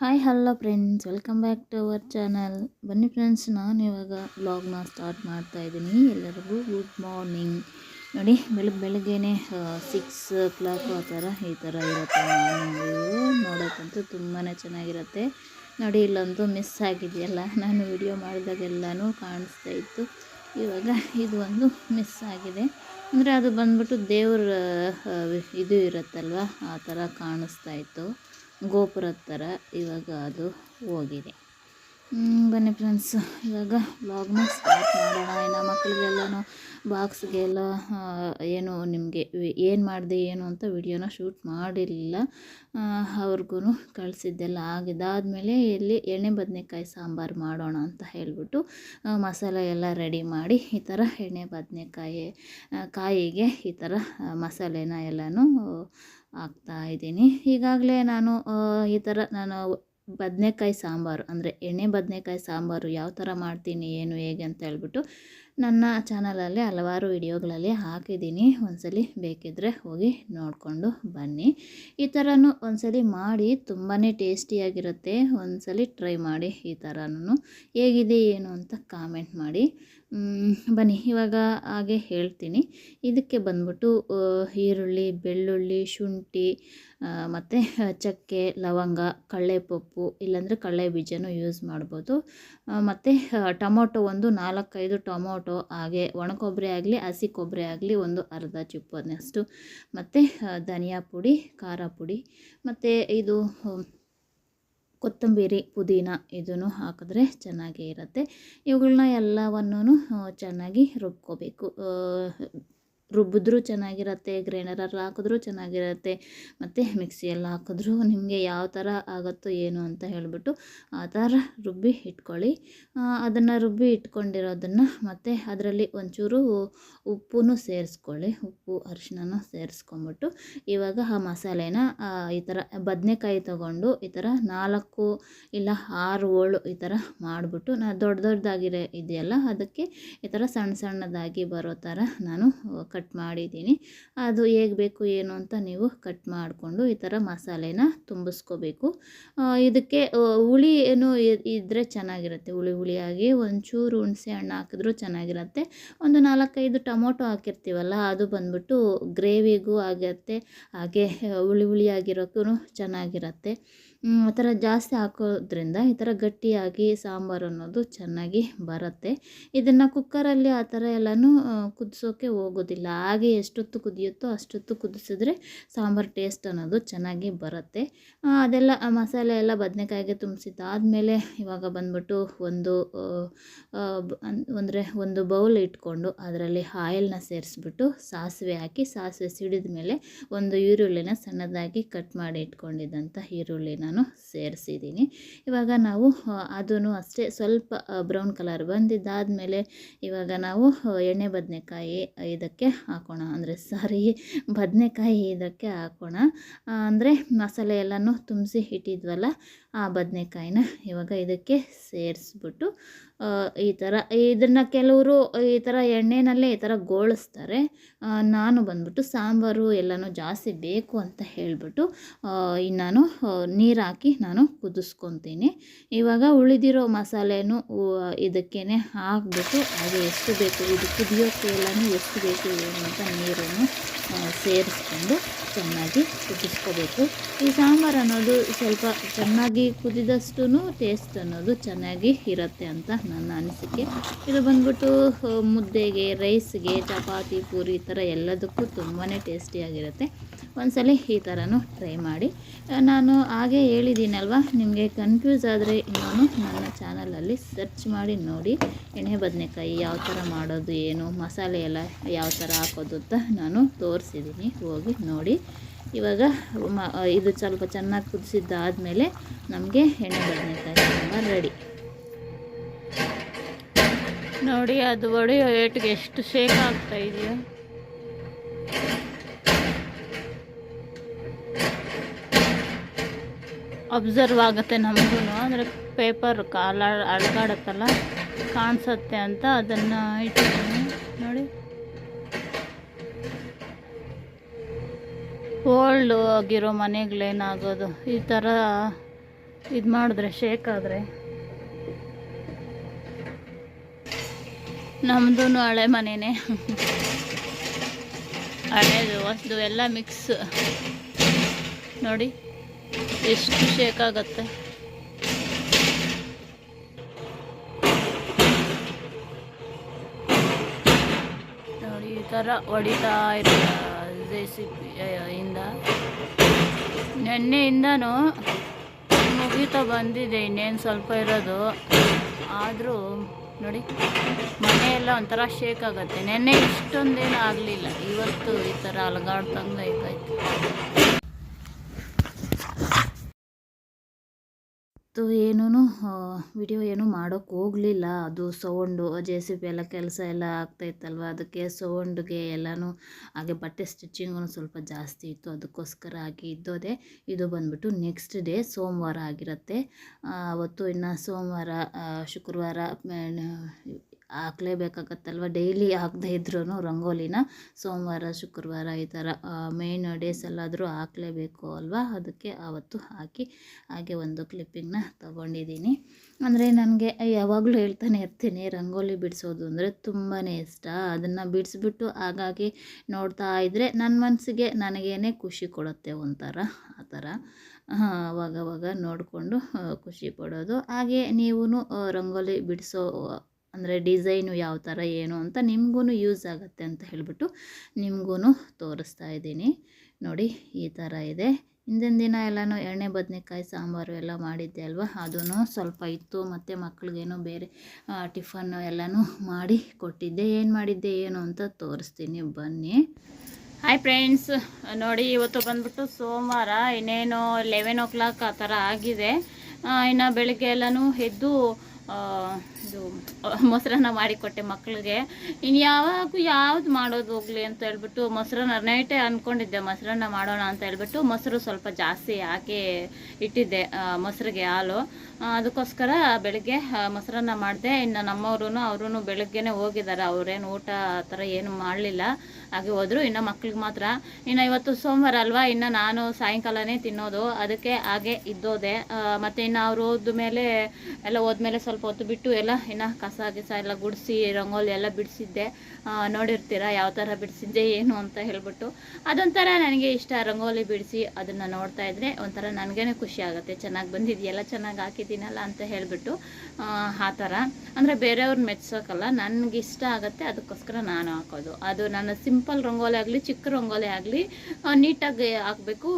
Hi hello friends welcome back to our channel ಬನ್ನಿ friends ನಾನು ಇವಾಗ ಬ್ಲಾಗ್ನ ಸ್ಟಾರ್ಟ್ ಮಾಡ್ತಾ ಇದ್ದೀನಿ. ಎಲ್ಲರಿಗೂ ಗುಡ್ ಮಾರ್ನಿಂಗ್ ನೋಡಿ ಬೆಳಗ್ಗೆ ಬೆಳಗ್ಗೆನೆ ಸಿಕ್ಸ್ ಓ ಕ್ಲಾಕ್ ಆ ಥರ ಈ ಥರ ಇರುತ್ತೆ ನೋಡೋಕ್ಕಂತೂ ತುಂಬಾ ಚೆನ್ನಾಗಿರುತ್ತೆ. ನೋಡಿ, ಇಲ್ಲೊಂದು ಮಿಸ್ ಆಗಿದೆಯಲ್ಲ. ನಾನು ವಿಡಿಯೋ ಮಾಡಿದಾಗೆಲ್ಲನೂ ಕಾಣಿಸ್ತಾ ಇತ್ತು. ಇವಾಗ ಇದು ಒಂದು ಮಿಸ್ ಆಗಿದೆ. ಅಂದರೆ ಅದು ಬಂದ್ಬಿಟ್ಟು ದೇವ್ರ ಇದು ಇರುತ್ತಲ್ವ? ಆ ಥರ ಕಾಣಿಸ್ತಾ ಇತ್ತು. ಗೋಪುರದ ಥರ ಇವಾಗ ಅದು ಹೋಗಿದೆ. ಬನ್ನಿ ಫ್ರೆಂಡ್ಸ್ ಇವಾಗ ಬ್ಲಾಗ್ನ ಸ್ಟಾರ್ಟ್ ಮಾಡೋಣ. ಇನ್ನು ಮಕ್ಕಳಿಗೆಲ್ಲನೂ ಬಾಕ್ಸ್ಗೆಲ್ಲ ಏನು ನಿಮಗೆ ಏನು ಮಾಡಿದೆ, ಏನು ಅಂತ ವಿಡಿಯೋನ ಶೂಟ್ ಮಾಡಿರಲಿಲ್ಲ. ಅವ್ರಿಗೂ ಕಳಿಸಿದ್ದೆಲ್ಲ ಆಗಿದ್ದಾದಮೇಲೆ ಇಲ್ಲಿ ಎಣ್ಣೆ ಬದನೆಕಾಯಿ ಸಾಂಬಾರು ಮಾಡೋಣ ಅಂತ ಹೇಳಿಬಿಟ್ಟು ಮಸಾಲೆ ಎಲ್ಲ ರೆಡಿ ಮಾಡಿ ಈ ಥರ ಎಣ್ಣೆ ಬದನೆಕಾಯಿ ಕಾಯಿಗೆ ಈ ಥರ ಮಸಾಲೆನ ಎಲ್ಲನೂ ಹಾಕ್ತಾ ಇದ್ದೀನಿ. ಈಗಾಗಲೇ ನಾನು ಈ ಥರ ನಾನು ಬದನೆಕಾಯಿ ಸಾಂಬಾರು, ಅಂದರೆ ಎಣ್ಣೆ ಬದನೆಕಾಯಿ ಸಾಂಬಾರು ಯಾವ ಥರ ಮಾಡ್ತೀನಿ, ಏನು, ಹೇಗೆ ಅಂತ ಹೇಳ್ಬಿಟ್ಟು ನನ್ನ ಚಾನಲಲ್ಲಿ ಹಲವಾರು ವಿಡಿಯೋಗಳಲ್ಲಿ ಹಾಕಿದ್ದೀನಿ. ಒಂದ್ಸಲಿ ಬೇಕಿದ್ದರೆ ಹೋಗಿ ನೋಡಿಕೊಂಡು ಬನ್ನಿ. ಈ ಥರನೂ ಒಂದ್ಸಲಿ ಮಾಡಿ ತುಂಬಾ ಟೇಸ್ಟಿಯಾಗಿರುತ್ತೆ. ಒಂದ್ಸಲಿ ಟ್ರೈ ಮಾಡಿ ಈ ಥರನೂ. ಹೇಗಿದೆ, ಏನು ಅಂತ ಕಾಮೆಂಟ್ ಮಾಡಿ. ಬನ್ನಿ, ಇವಾಗ ಹಾಗೆ ಹೇಳ್ತೀನಿ. ಇದಕ್ಕೆ ಬಂದ್ಬಿಟ್ಟು ಈರುಳ್ಳಿ, ಬೆಳ್ಳುಳ್ಳಿ, ಶುಂಠಿ ಮತ್ತು ಚಕ್ಕೆ, ಲವಂಗ ಕಡಲೆಪಪ್ಪು ಇಲ್ಲಾಂದರೆ ಕಡಲೆ ಬೀಜನೂ ಯೂಸ್ ಮಾಡ್ಬೋದು ಮತ್ತು ಟೊಮೊಟೊ ಒಂದು ನಾಲ್ಕೈದು ಟೊಮೊಟೊ, ಹಾಗೆ ಒಣ ಕೊಬ್ಬರಿ ಆಗಲಿ, ಹಸಿ ಕೊಬ್ಬರಿ ಆಗಲಿ, ಒಂದು ಅರ್ಧ ಚಿಪ್ಪನಷ್ಟು ಮತ್ತು ಧನಿಯಾ ಪುಡಿ, ಖಾರ ಪುಡಿ, ಮತ್ತು ಇದು ಕೊತ್ತಂಬರಿ ಪುದೀನ ಇದನ್ನು ಹಾಕಿದ್ರೆ ಚೆನ್ನಾಗೇ ಇರುತ್ತೆ. ಇವುಗಳನ್ನ ಎಲ್ಲವನ್ನೂ ಚೆನ್ನಾಗಿ ರುಬ್ಕೋಬೇಕು. ರುಬ್ಬಿದ್ರೂ ಚೆನ್ನಾಗಿರುತ್ತೆ, ಗ್ರೈಂಡರಲ್ಲಿ ಹಾಕಿದ್ರೂ ಚೆನ್ನಾಗಿರುತ್ತೆ, ಮತ್ತು ಮಿಕ್ಸಿಯಲ್ಲಿ ಹಾಕಿದ್ರೂ ನಿಮಗೆ ಯಾವ ಥರ ಆಗುತ್ತೋ ಏನು ಅಂತ ಹೇಳಿಬಿಟ್ಟು ಆ ಥರ ರುಬ್ಬಿ ಇಟ್ಕೊಳ್ಳಿ. ಅದನ್ನು ರುಬ್ಬಿ ಇಟ್ಕೊಂಡಿರೋದನ್ನು ಮತ್ತು ಅದರಲ್ಲಿ ಒಂಚೂರು ಉಪ್ಪು ಸೇರಿಸ್ಕೊಳ್ಳಿ, ಉಪ್ಪು ಅರಿಶಿನ ಸೇರಿಸ್ಕೊಂಬಿಟ್ಟು. ಇವಾಗ ಆ ಮಸಾಲೆನ ಈ ಥರ ಬದನೆಕಾಯಿ ತೊಗೊಂಡು ಈ ಥರ ನಾಲ್ಕು ಇಲ್ಲ ಆರು ಏಳು ಈ ಥರ ಮಾಡಿಬಿಟ್ಟು, ನಾ ದೊಡ್ಡ ದೊಡ್ಡದಾಗಿರೋ ಇದೆಯಲ್ಲ, ಅದಕ್ಕೆ ಈ ಥರ ಸಣ್ಣ ಸಣ್ಣದಾಗಿ ಬರೋ ಥರ ನಾನು ಕಟ್ ಮಾಡಿದ್ದೀನಿ. ಅದು ಹೇಗೆ ಬೇಕು, ಏನು ಅಂತ ನೀವು ಕಟ್ ಮಾಡಿಕೊಂಡು ಈ ಥರ ಮಸಾಲೆನ ತುಂಬಿಸ್ಕೋಬೇಕು. ಇದಕ್ಕೆ ಹುಳಿ ಏನು ಇದ್ದರೆ ಚೆನ್ನಾಗಿರುತ್ತೆ. ಹುಳಿ ಹುಳಿಯಾಗಿ ಒಂಚೂರು ಹುಣಸೆ ಹಣ್ಣು ಹಾಕಿದ್ರೂ ಚೆನ್ನಾಗಿರುತ್ತೆ. ಒಂದು ನಾಲ್ಕೈದು ಟೊಮೊಟೊ ಹಾಕಿರ್ತೀವಲ್ಲ, ಅದು ಬಂದ್ಬಿಟ್ಟು ಗ್ರೇವಿಗೂ ಆಗಿರುತ್ತೆ ಹಾಗೆ ಹುಳಿ ಹುಳಿಯಾಗಿರೋಕ್ಕೂ ಚೆನ್ನಾಗಿರುತ್ತೆ. ಆ ಥರ ಜಾಸ್ತಿ ಹಾಕೋದ್ರಿಂದ ಈ ಥರ ಗಟ್ಟಿಯಾಗಿ ಸಾಂಬಾರು ಅನ್ನೋದು ಚೆನ್ನಾಗಿ ಬರುತ್ತೆ. ಇದನ್ನು ಕುಕ್ಕರಲ್ಲಿ ಆ ಥರ ಎಲ್ಲನೂ ಕುದಿಸೋಕೆ ಹೋಗೋದಿಲ್ಲ. ಹಾಗೆ ಎಷ್ಟೊತ್ತು ಕುದಿಯುತ್ತೋ ಅಷ್ಟೊತ್ತು ಕುದಿಸಿದ್ರೆ ಸಾಂಬಾರು ಟೇಸ್ಟ್ ಅನ್ನೋದು ಚೆನ್ನಾಗಿ ಬರುತ್ತೆ. ಅದೆಲ್ಲ ಮಸಾಲೆ ಎಲ್ಲ ಬದನೆಕಾಯಿಗೆ ತುಂಬಿಸಿದ್ದಾದಮೇಲೆ ಇವಾಗ ಬಂದ್ಬಿಟ್ಟು ಒಂದು ಅಂದರೆ ಒಂದು ಬೌಲ್ ಇಟ್ಕೊಂಡು ಅದರಲ್ಲಿ ಆಯಿಲ್ನ ಸೇರಿಸ್ಬಿಟ್ಟು ಸಾಸಿವೆ ಹಾಕಿ, ಸಾಸಿವೆ ಸಿಡಿದ ಮೇಲೆ ಒಂದು ಈರುಳ್ಳಿನ ಸಣ್ಣದಾಗಿ ಕಟ್ ಮಾಡಿ ಇಟ್ಕೊಂಡಿದ್ದಂಥ ಈರುಳ್ಳಿ ನಾನು ಸೇರಿಸಿದ್ದೀನಿ. ಇವಾಗ ನಾವು ಅದೂ ಅಷ್ಟೇ ಸ್ವಲ್ಪ ಬ್ರೌನ್ ಕಲರ್ ಬಂದಿದ್ದಾದಮೇಲೆ ಇವಾಗ ನಾವು ಎಣ್ಣೆ ಬದನೆಕಾಯಿ ಇದಕ್ಕೆ ಹಾಕೋಣ. ಅಂದರೆ ಸಾರಿ ಬದನೆಕಾಯಿ ಇದಕ್ಕೆ ಹಾಕೋಣ. ಅಂದರೆ ಮಸಾಲೆ ಎಲ್ಲನೂ ತುಂಬಿಸಿ ಇಟ್ಟಿದ್ವಲ್ಲ, ಆ ಬದನೆಕಾಯಿನ ಇವಾಗ ಇದಕ್ಕೆ ಸೇರಿಸ್ಬಿಟ್ಟು ಈ ಥರ ಇದನ್ನು ಕೆಲವರು ಈ ಥರ ಎಣ್ಣೆನಲ್ಲೇ ಈ ಥರ ಗೋಳಿಸ್ತಾರೆ. ನಾನು ಬಂದ್ಬಿಟ್ಟು ಸಾಂಬಾರು ಎಲ್ಲನೂ ಜಾಸ್ತಿ ಬೇಕು ಅಂತ ಹೇಳಿಬಿಟ್ಟು ನಾನು ನೀರು ಹಾಕಿ ನಾನು ಕುದಿಸ್ಕೊತೀನಿ. ಇವಾಗ ಉಳಿದಿರೋ ಮಸಾಲೆನೂ ಇದಕ್ಕೇ ಹಾಕ್ಬಿಟ್ಟು ಅದು ಎಷ್ಟು ಬೇಕು, ಇದು ಕುದಿಯೋಕ್ಕೆ ಎಲ್ಲನೂ ಎಷ್ಟು ಬೇಕು ಏನು ಅಂತ ನೀರನ್ನು ಸೇರಿಸ್ಕೊಂಡು ಚೆನ್ನಾಗಿ ಕುದಿಸ್ಕೋಬೇಕು. ಈ ಸಾಂಬಾರು ಅನ್ನೋದು ಸ್ವಲ್ಪ ಚೆನ್ನಾಗಿ ಕುದಿದಷ್ಟು ಟೇಸ್ಟ್ ಅನ್ನೋದು ಚೆನ್ನಾಗಿ ಇರುತ್ತೆ ಅಂತ ನನ್ನ ಅನಿಸಿಕೆ. ಇದು ಬಂದ್ಬಿಟ್ಟು ಮುದ್ದೆಗೆ ರೈಸ್ಗೆ ಚಪಾತಿ, ಪೂರಿ ಈ ಥರ ಎಲ್ಲದಕ್ಕೂ ತುಂಬಾ ಟೇಸ್ಟಿಯಾಗಿರುತ್ತೆ ಒಂದ್ಸಲ ಈ ಥರನೂ ಟ್ರೈ ಮಾಡಿ. ನಾನು ಹಾಗೆ ಹೇಳಿದ್ದೀನಲ್ವ, ನಿಮಗೆ ಕನ್ಫ್ಯೂಸ್ ಆದರೆ ಇನ್ನೂ ನನ್ನ ಚಾನಲಲ್ಲಿ ಸರ್ಚ್ ಮಾಡಿ ನೋಡಿ, ಎಣ್ಣೆ ಬದನೆಕಾಯಿ ಯಾವ ಥರ ಮಾಡೋದು ಏನು, ಮಸಾಲೆ ಎಲ್ಲ ಯಾವ ಥರ ಹಾಕೋದು ಅಂತ ನಾನು ತೋರಿಸಿದ್ದೀನಿ, ಹೋಗಿ ನೋಡಿ. ಇವಾಗ ಇದು ಸ್ವಲ್ಪ ಚೆನ್ನಾಗಿ ಕುದಿಸಿದ್ದಾದಮೇಲೆ ನಮಗೆ ಎಣ್ಣೆ ಬದನೆಕಾಯಿ ಸಾಂಬಾರು ರೆಡಿ ನೋಡಿ, ಅದು ಒಡೆಯೋ ಏಟಿಗೆ ಎಷ್ಟು ಶೇಕ್ ಆಗ್ತಾ ಇದೆಯಾ. ಅಬ್ಸರ್ವ್ ಆಗುತ್ತೆ ನಮಗೂ, ಅಂದರೆ ಪೇಪರ್ ಕಾಲ ಅಳಗಾಡತ್ತಲ್ಲ, ಕಾಣಿಸುತ್ತೆ ಅಂತ ಅದನ್ನು ಇಟ್ಟಿದ್ದೀನಿ. ನೋಡಿ. ಓಲ್ಡ್ ಆಗಿರೋ ಮನೆಗಳೇನಾಗೋದು ಈ ಥರ ಇದು ಮಾಡಿದ್ರೆ ಶೇಕ್ ಆದರೆ. ನಮ್ಮದು ಹಳೆ ಮನೆಯೇ ಹಳೇದು, ಹೊಸದು, ಎಲ್ಲ ಮಿಕ್ಸ್ ನೋಡಿ. ಎಷ್ಟು ಶೇಕ್ ಆಗುತ್ತೆ ನೋಡಿ, ಈ ಥರ ಹೊಡಿತಾ ಇರೋ ಜೆ ಸಿ ಪಿ ಇಂದ. ನೆನ್ನೆಯಿಂದನೂ ಮುಗೀತಾ ಬಂದಿದೆ, ಇನ್ನೇನು ಸ್ವಲ್ಪ ಇರೋದು. ಆದರೂ, ನೋಡಿ, ಮನೆಯೆಲ್ಲ ಒಂಥರ ಶೇಕ್ ಆಗುತ್ತೆ. ನೆನ್ನೆ ಇಷ್ಟೊಂದೇನು ಆಗಲಿಲ್ಲ. ಇವತ್ತು ಈ ಥರ ಅಲಗಾಡ್ತಂಗೆ ಆಯ್ತಾಯ್ತು ಏನೂ ವಿಡಿಯೋ ಏನೂ ಮಾಡೋಕ್ಕೆ ಹೋಗಲಿಲ್ಲ. ಅದು ಸೌಂಡು ಜೆ ಸಿ ಪಿ ಎಲ್ಲ ಕೆಲಸ ಎಲ್ಲ ಆಗ್ತಾಯಿತ್ತಲ್ವ ಅದಕ್ಕೆ ಸೌಂಡ್ಗೆ ಎಲ್ಲನೂ ಹಾಗೆ ಬಟ್ಟೆ ಸ್ಟಿಚ್ಚಿಂಗೂ ಸ್ವಲ್ಪ ಜಾಸ್ತಿ ಇತ್ತು. ಅದಕ್ಕೋಸ್ಕರ ಆಗಿ ಇದ್ದೋದೆ. ಇದು ಬಂದ್ಬಿಟ್ಟು ನೆಕ್ಸ್ಟ್ ಡೇ ಸೋಮವಾರ ಆಗಿರುತ್ತೆ. ಅವತ್ತು ಇನ್ನು ಸೋಮವಾರ ಶುಕ್ರವಾರ ಹಾಕ್ಲೇಬೇಕಾಗತ್ತಲ್ವ? ಡೈಲಿ ಹಾಕದೇ ಇದ್ರೂ ರಂಗೋಲಿನ ಸೋಮವಾರ, ಶುಕ್ರವಾರ ಈ ಥರ ಮೇನ್ ಡೇಸ್ ಎಲ್ಲಾದರೂ ಹಾಕ್ಲೇಬೇಕು ಅಲ್ವಾ? ಅದಕ್ಕೆ ಆವತ್ತು ಹಾಕಿ ಹಾಗೆ ಒಂದು ಕ್ಲಿಪ್ಪಿಂಗ್ನ ತೊಗೊಂಡಿದ್ದೀನಿ. ಅಂದರೆ ನನಗೆ ಯಾವಾಗಲೂ ಹೇಳ್ತಾನೆ ಇರ್ತೀನಿ, ರಂಗೋಲಿ ಬಿಡಿಸೋದು ಅಂದರೆ ತುಂಬಾ ಇಷ್ಟ. ಅದನ್ನು ಬಿಡಿಸ್ಬಿಟ್ಟು ಹಾಗಾಗಿ ನೋಡ್ತಾ ಇದ್ದರೆ ನನ್ನ ಮನಸ್ಸಿಗೆ ನನಗೇನೆ ಖುಷಿ ಕೊಡುತ್ತೆ ಒಂಥರ, ಆ ಥರ. ಅವಾಗವಾಗ ನೋಡಿಕೊಂಡು ಖುಷಿ ಪಡೋದು. ಹಾಗೆ ನೀವು ರಂಗೋಲಿ ಬಿಡಿಸೋ ಅಂದರೆ ಡಿಸೈನು ಯಾವ ಥರ ಏನು ಅಂತ ನಿಮಗೂ ಯೂಸ್ ಆಗುತ್ತೆ ಅಂತ ಹೇಳಿಬಿಟ್ಟು ನಿಮಗೂ ತೋರಿಸ್ತಾ ಇದ್ದೀನಿ. ನೋಡಿ, ಈ ಥರ ಇದೆ. ಹಿಂದಿನ ದಿನ ಎಲ್ಲನೂ ಎಣ್ಣೆ, ಬದನೆಕಾಯಿ, ಸಾಂಬಾರು ಎಲ್ಲ ಮಾಡಿದ್ದೆ ಅಲ್ವಾ? ಅದೂ ಸ್ವಲ್ಪ ಇತ್ತು. ಮತ್ತು ಮಕ್ಕಳಿಗೇನು ಬೇರೆ ಟಿಫನ್ನು ಎಲ್ಲನೂ ಮಾಡಿ ಕೊಟ್ಟಿದ್ದೆ. ಏನು ಮಾಡಿದ್ದೆ, ಏನು ಅಂತ ತೋರಿಸ್ತೀನಿ. ಬನ್ನಿ. Hi friends. ನೋಡಿ, ಇವತ್ತು ಬಂದ್ಬಿಟ್ಟು ಸೋಮವಾರ. ಇನ್ನೇನು ಲೆವೆನ್ ಓ ಕ್ಲಾಕ್ ಆ ಥರ ಆಗಿದೆ. ಇನ್ನು ಬೆಳಗ್ಗೆ ಎಲ್ಲನೂ ಎದ್ದು ಇದು ಮೊಸರನ್ನ ಮಾಡಿಕೊಟ್ಟೆ ಮಕ್ಕಳಿಗೆ ಇನ್ನು ಯಾವಾಗ ಯಾವ್ದು ಮಾಡೋದು ಹೋಗ್ಲಿ ಅಂತ ಹೇಳ್ಬಿಟ್ಟು ಮೊಸರನ್ನ ನೈಟೇ ಅಂದ್ಕೊಂಡಿದ್ದೆ ಮೊಸರನ್ನ ಮಾಡೋಣ ಅಂತ ಹೇಳ್ಬಿಟ್ಟು ಮೊಸರು ಸ್ವಲ್ಪ ಜಾಸ್ತಿ ಹಾಕಿ ಇಟ್ಟಿದ್ದೆ ಮೊಸರಿಗೆ ಹಾಲು. ಅದಕ್ಕೋಸ್ಕರ ಬೆಳಗ್ಗೆ ಮೊಸರನ್ನ ಮಾಡಿದೆ, ಇನ್ನು ನಮ್ಮವರು ಅವರು ಬೆಳಗ್ಗೆನೆ ಹೋಗಿದ್ದಾರೆ ಅವ್ರೇನು ಊಟ ಆ ಥರ ಏನು ಮಾಡಲಿಲ್ಲ. ಹಾಗೆ ಹೋದರು. ಇನ್ನು ಮಕ್ಳಿಗೆ ಮಾತ್ರ. ಇನ್ನು ಇವತ್ತು ಸೋಮವಾರ ಅಲ್ವಾ? ಇನ್ನು ನಾನು ಸಾಯಂಕಾಲನೇ ತಿನ್ನೋದು. ಅದಕ್ಕೆ ಹಾಗೆ ಇದ್ದೋದೆ. ಮತ್ತು ಇನ್ನು ಅವ್ರು ಹೋದ ಮೇಲೆ, ಎಲ್ಲ ಹೋದ್ಮೇಲೆ ಸ್ವಲ್ಪ ಹೊತ್ತು ಬಿಟ್ಟು ಎಲ್ಲ ಇನ್ನು ಕಸ ಗಿಸ ಎಲ್ಲ ಗುಡಿಸಿ, ರಂಗೋಲಿ ಎಲ್ಲ ಬಿಡಿಸಿದ್ದೆ. ನೋಡಿರ್ತೀರ ಯಾವ ಥರ ಬಿಡಿಸಿದ್ದೆ, ಏನು ಅಂತ ಹೇಳ್ಬಿಟ್ಟು. ಅದೊಂಥರ ನನಗೆ ಇಷ್ಟ. ರಂಗೋಲಿ ಬಿಡಿಸಿ ಅದನ್ನು ನೋಡ್ತಾ ಇದ್ರೆ ಒಂಥರ ನನಗೇನೆ ಖುಷಿ ಆಗುತ್ತೆ. ಚೆನ್ನಾಗಿ ಬಂದಿದೆಯಲ್ಲ? ಚೆನ್ನಾಗಿ ಹಾಕಿದ್ದೀನಲ್ಲ ಅಂತ ಹೇಳಿಬಿಟ್ಟು, ಆ ಥರ. ಅಂದರೆ ಬೇರೆಯವ್ರನ್ನ ಮೆಚ್ಚೋಕ್ಕಲ್ಲ ನನಗೆ ಇಷ್ಟ ಆಗುತ್ತೆ, ಅದಕ್ಕೋಸ್ಕರ ನಾನು ಹಾಕೋದು. ಅದು ನನ್ನ ಸಿಂಪಲ್ ರಂಗೋಲಿ ಆಗಲಿ, ಚಿಕ್ಕ ರಂಗೋಲಿ ಆಗಲಿ ನೀಟಾಗಿ ಹಾಕಬೇಕು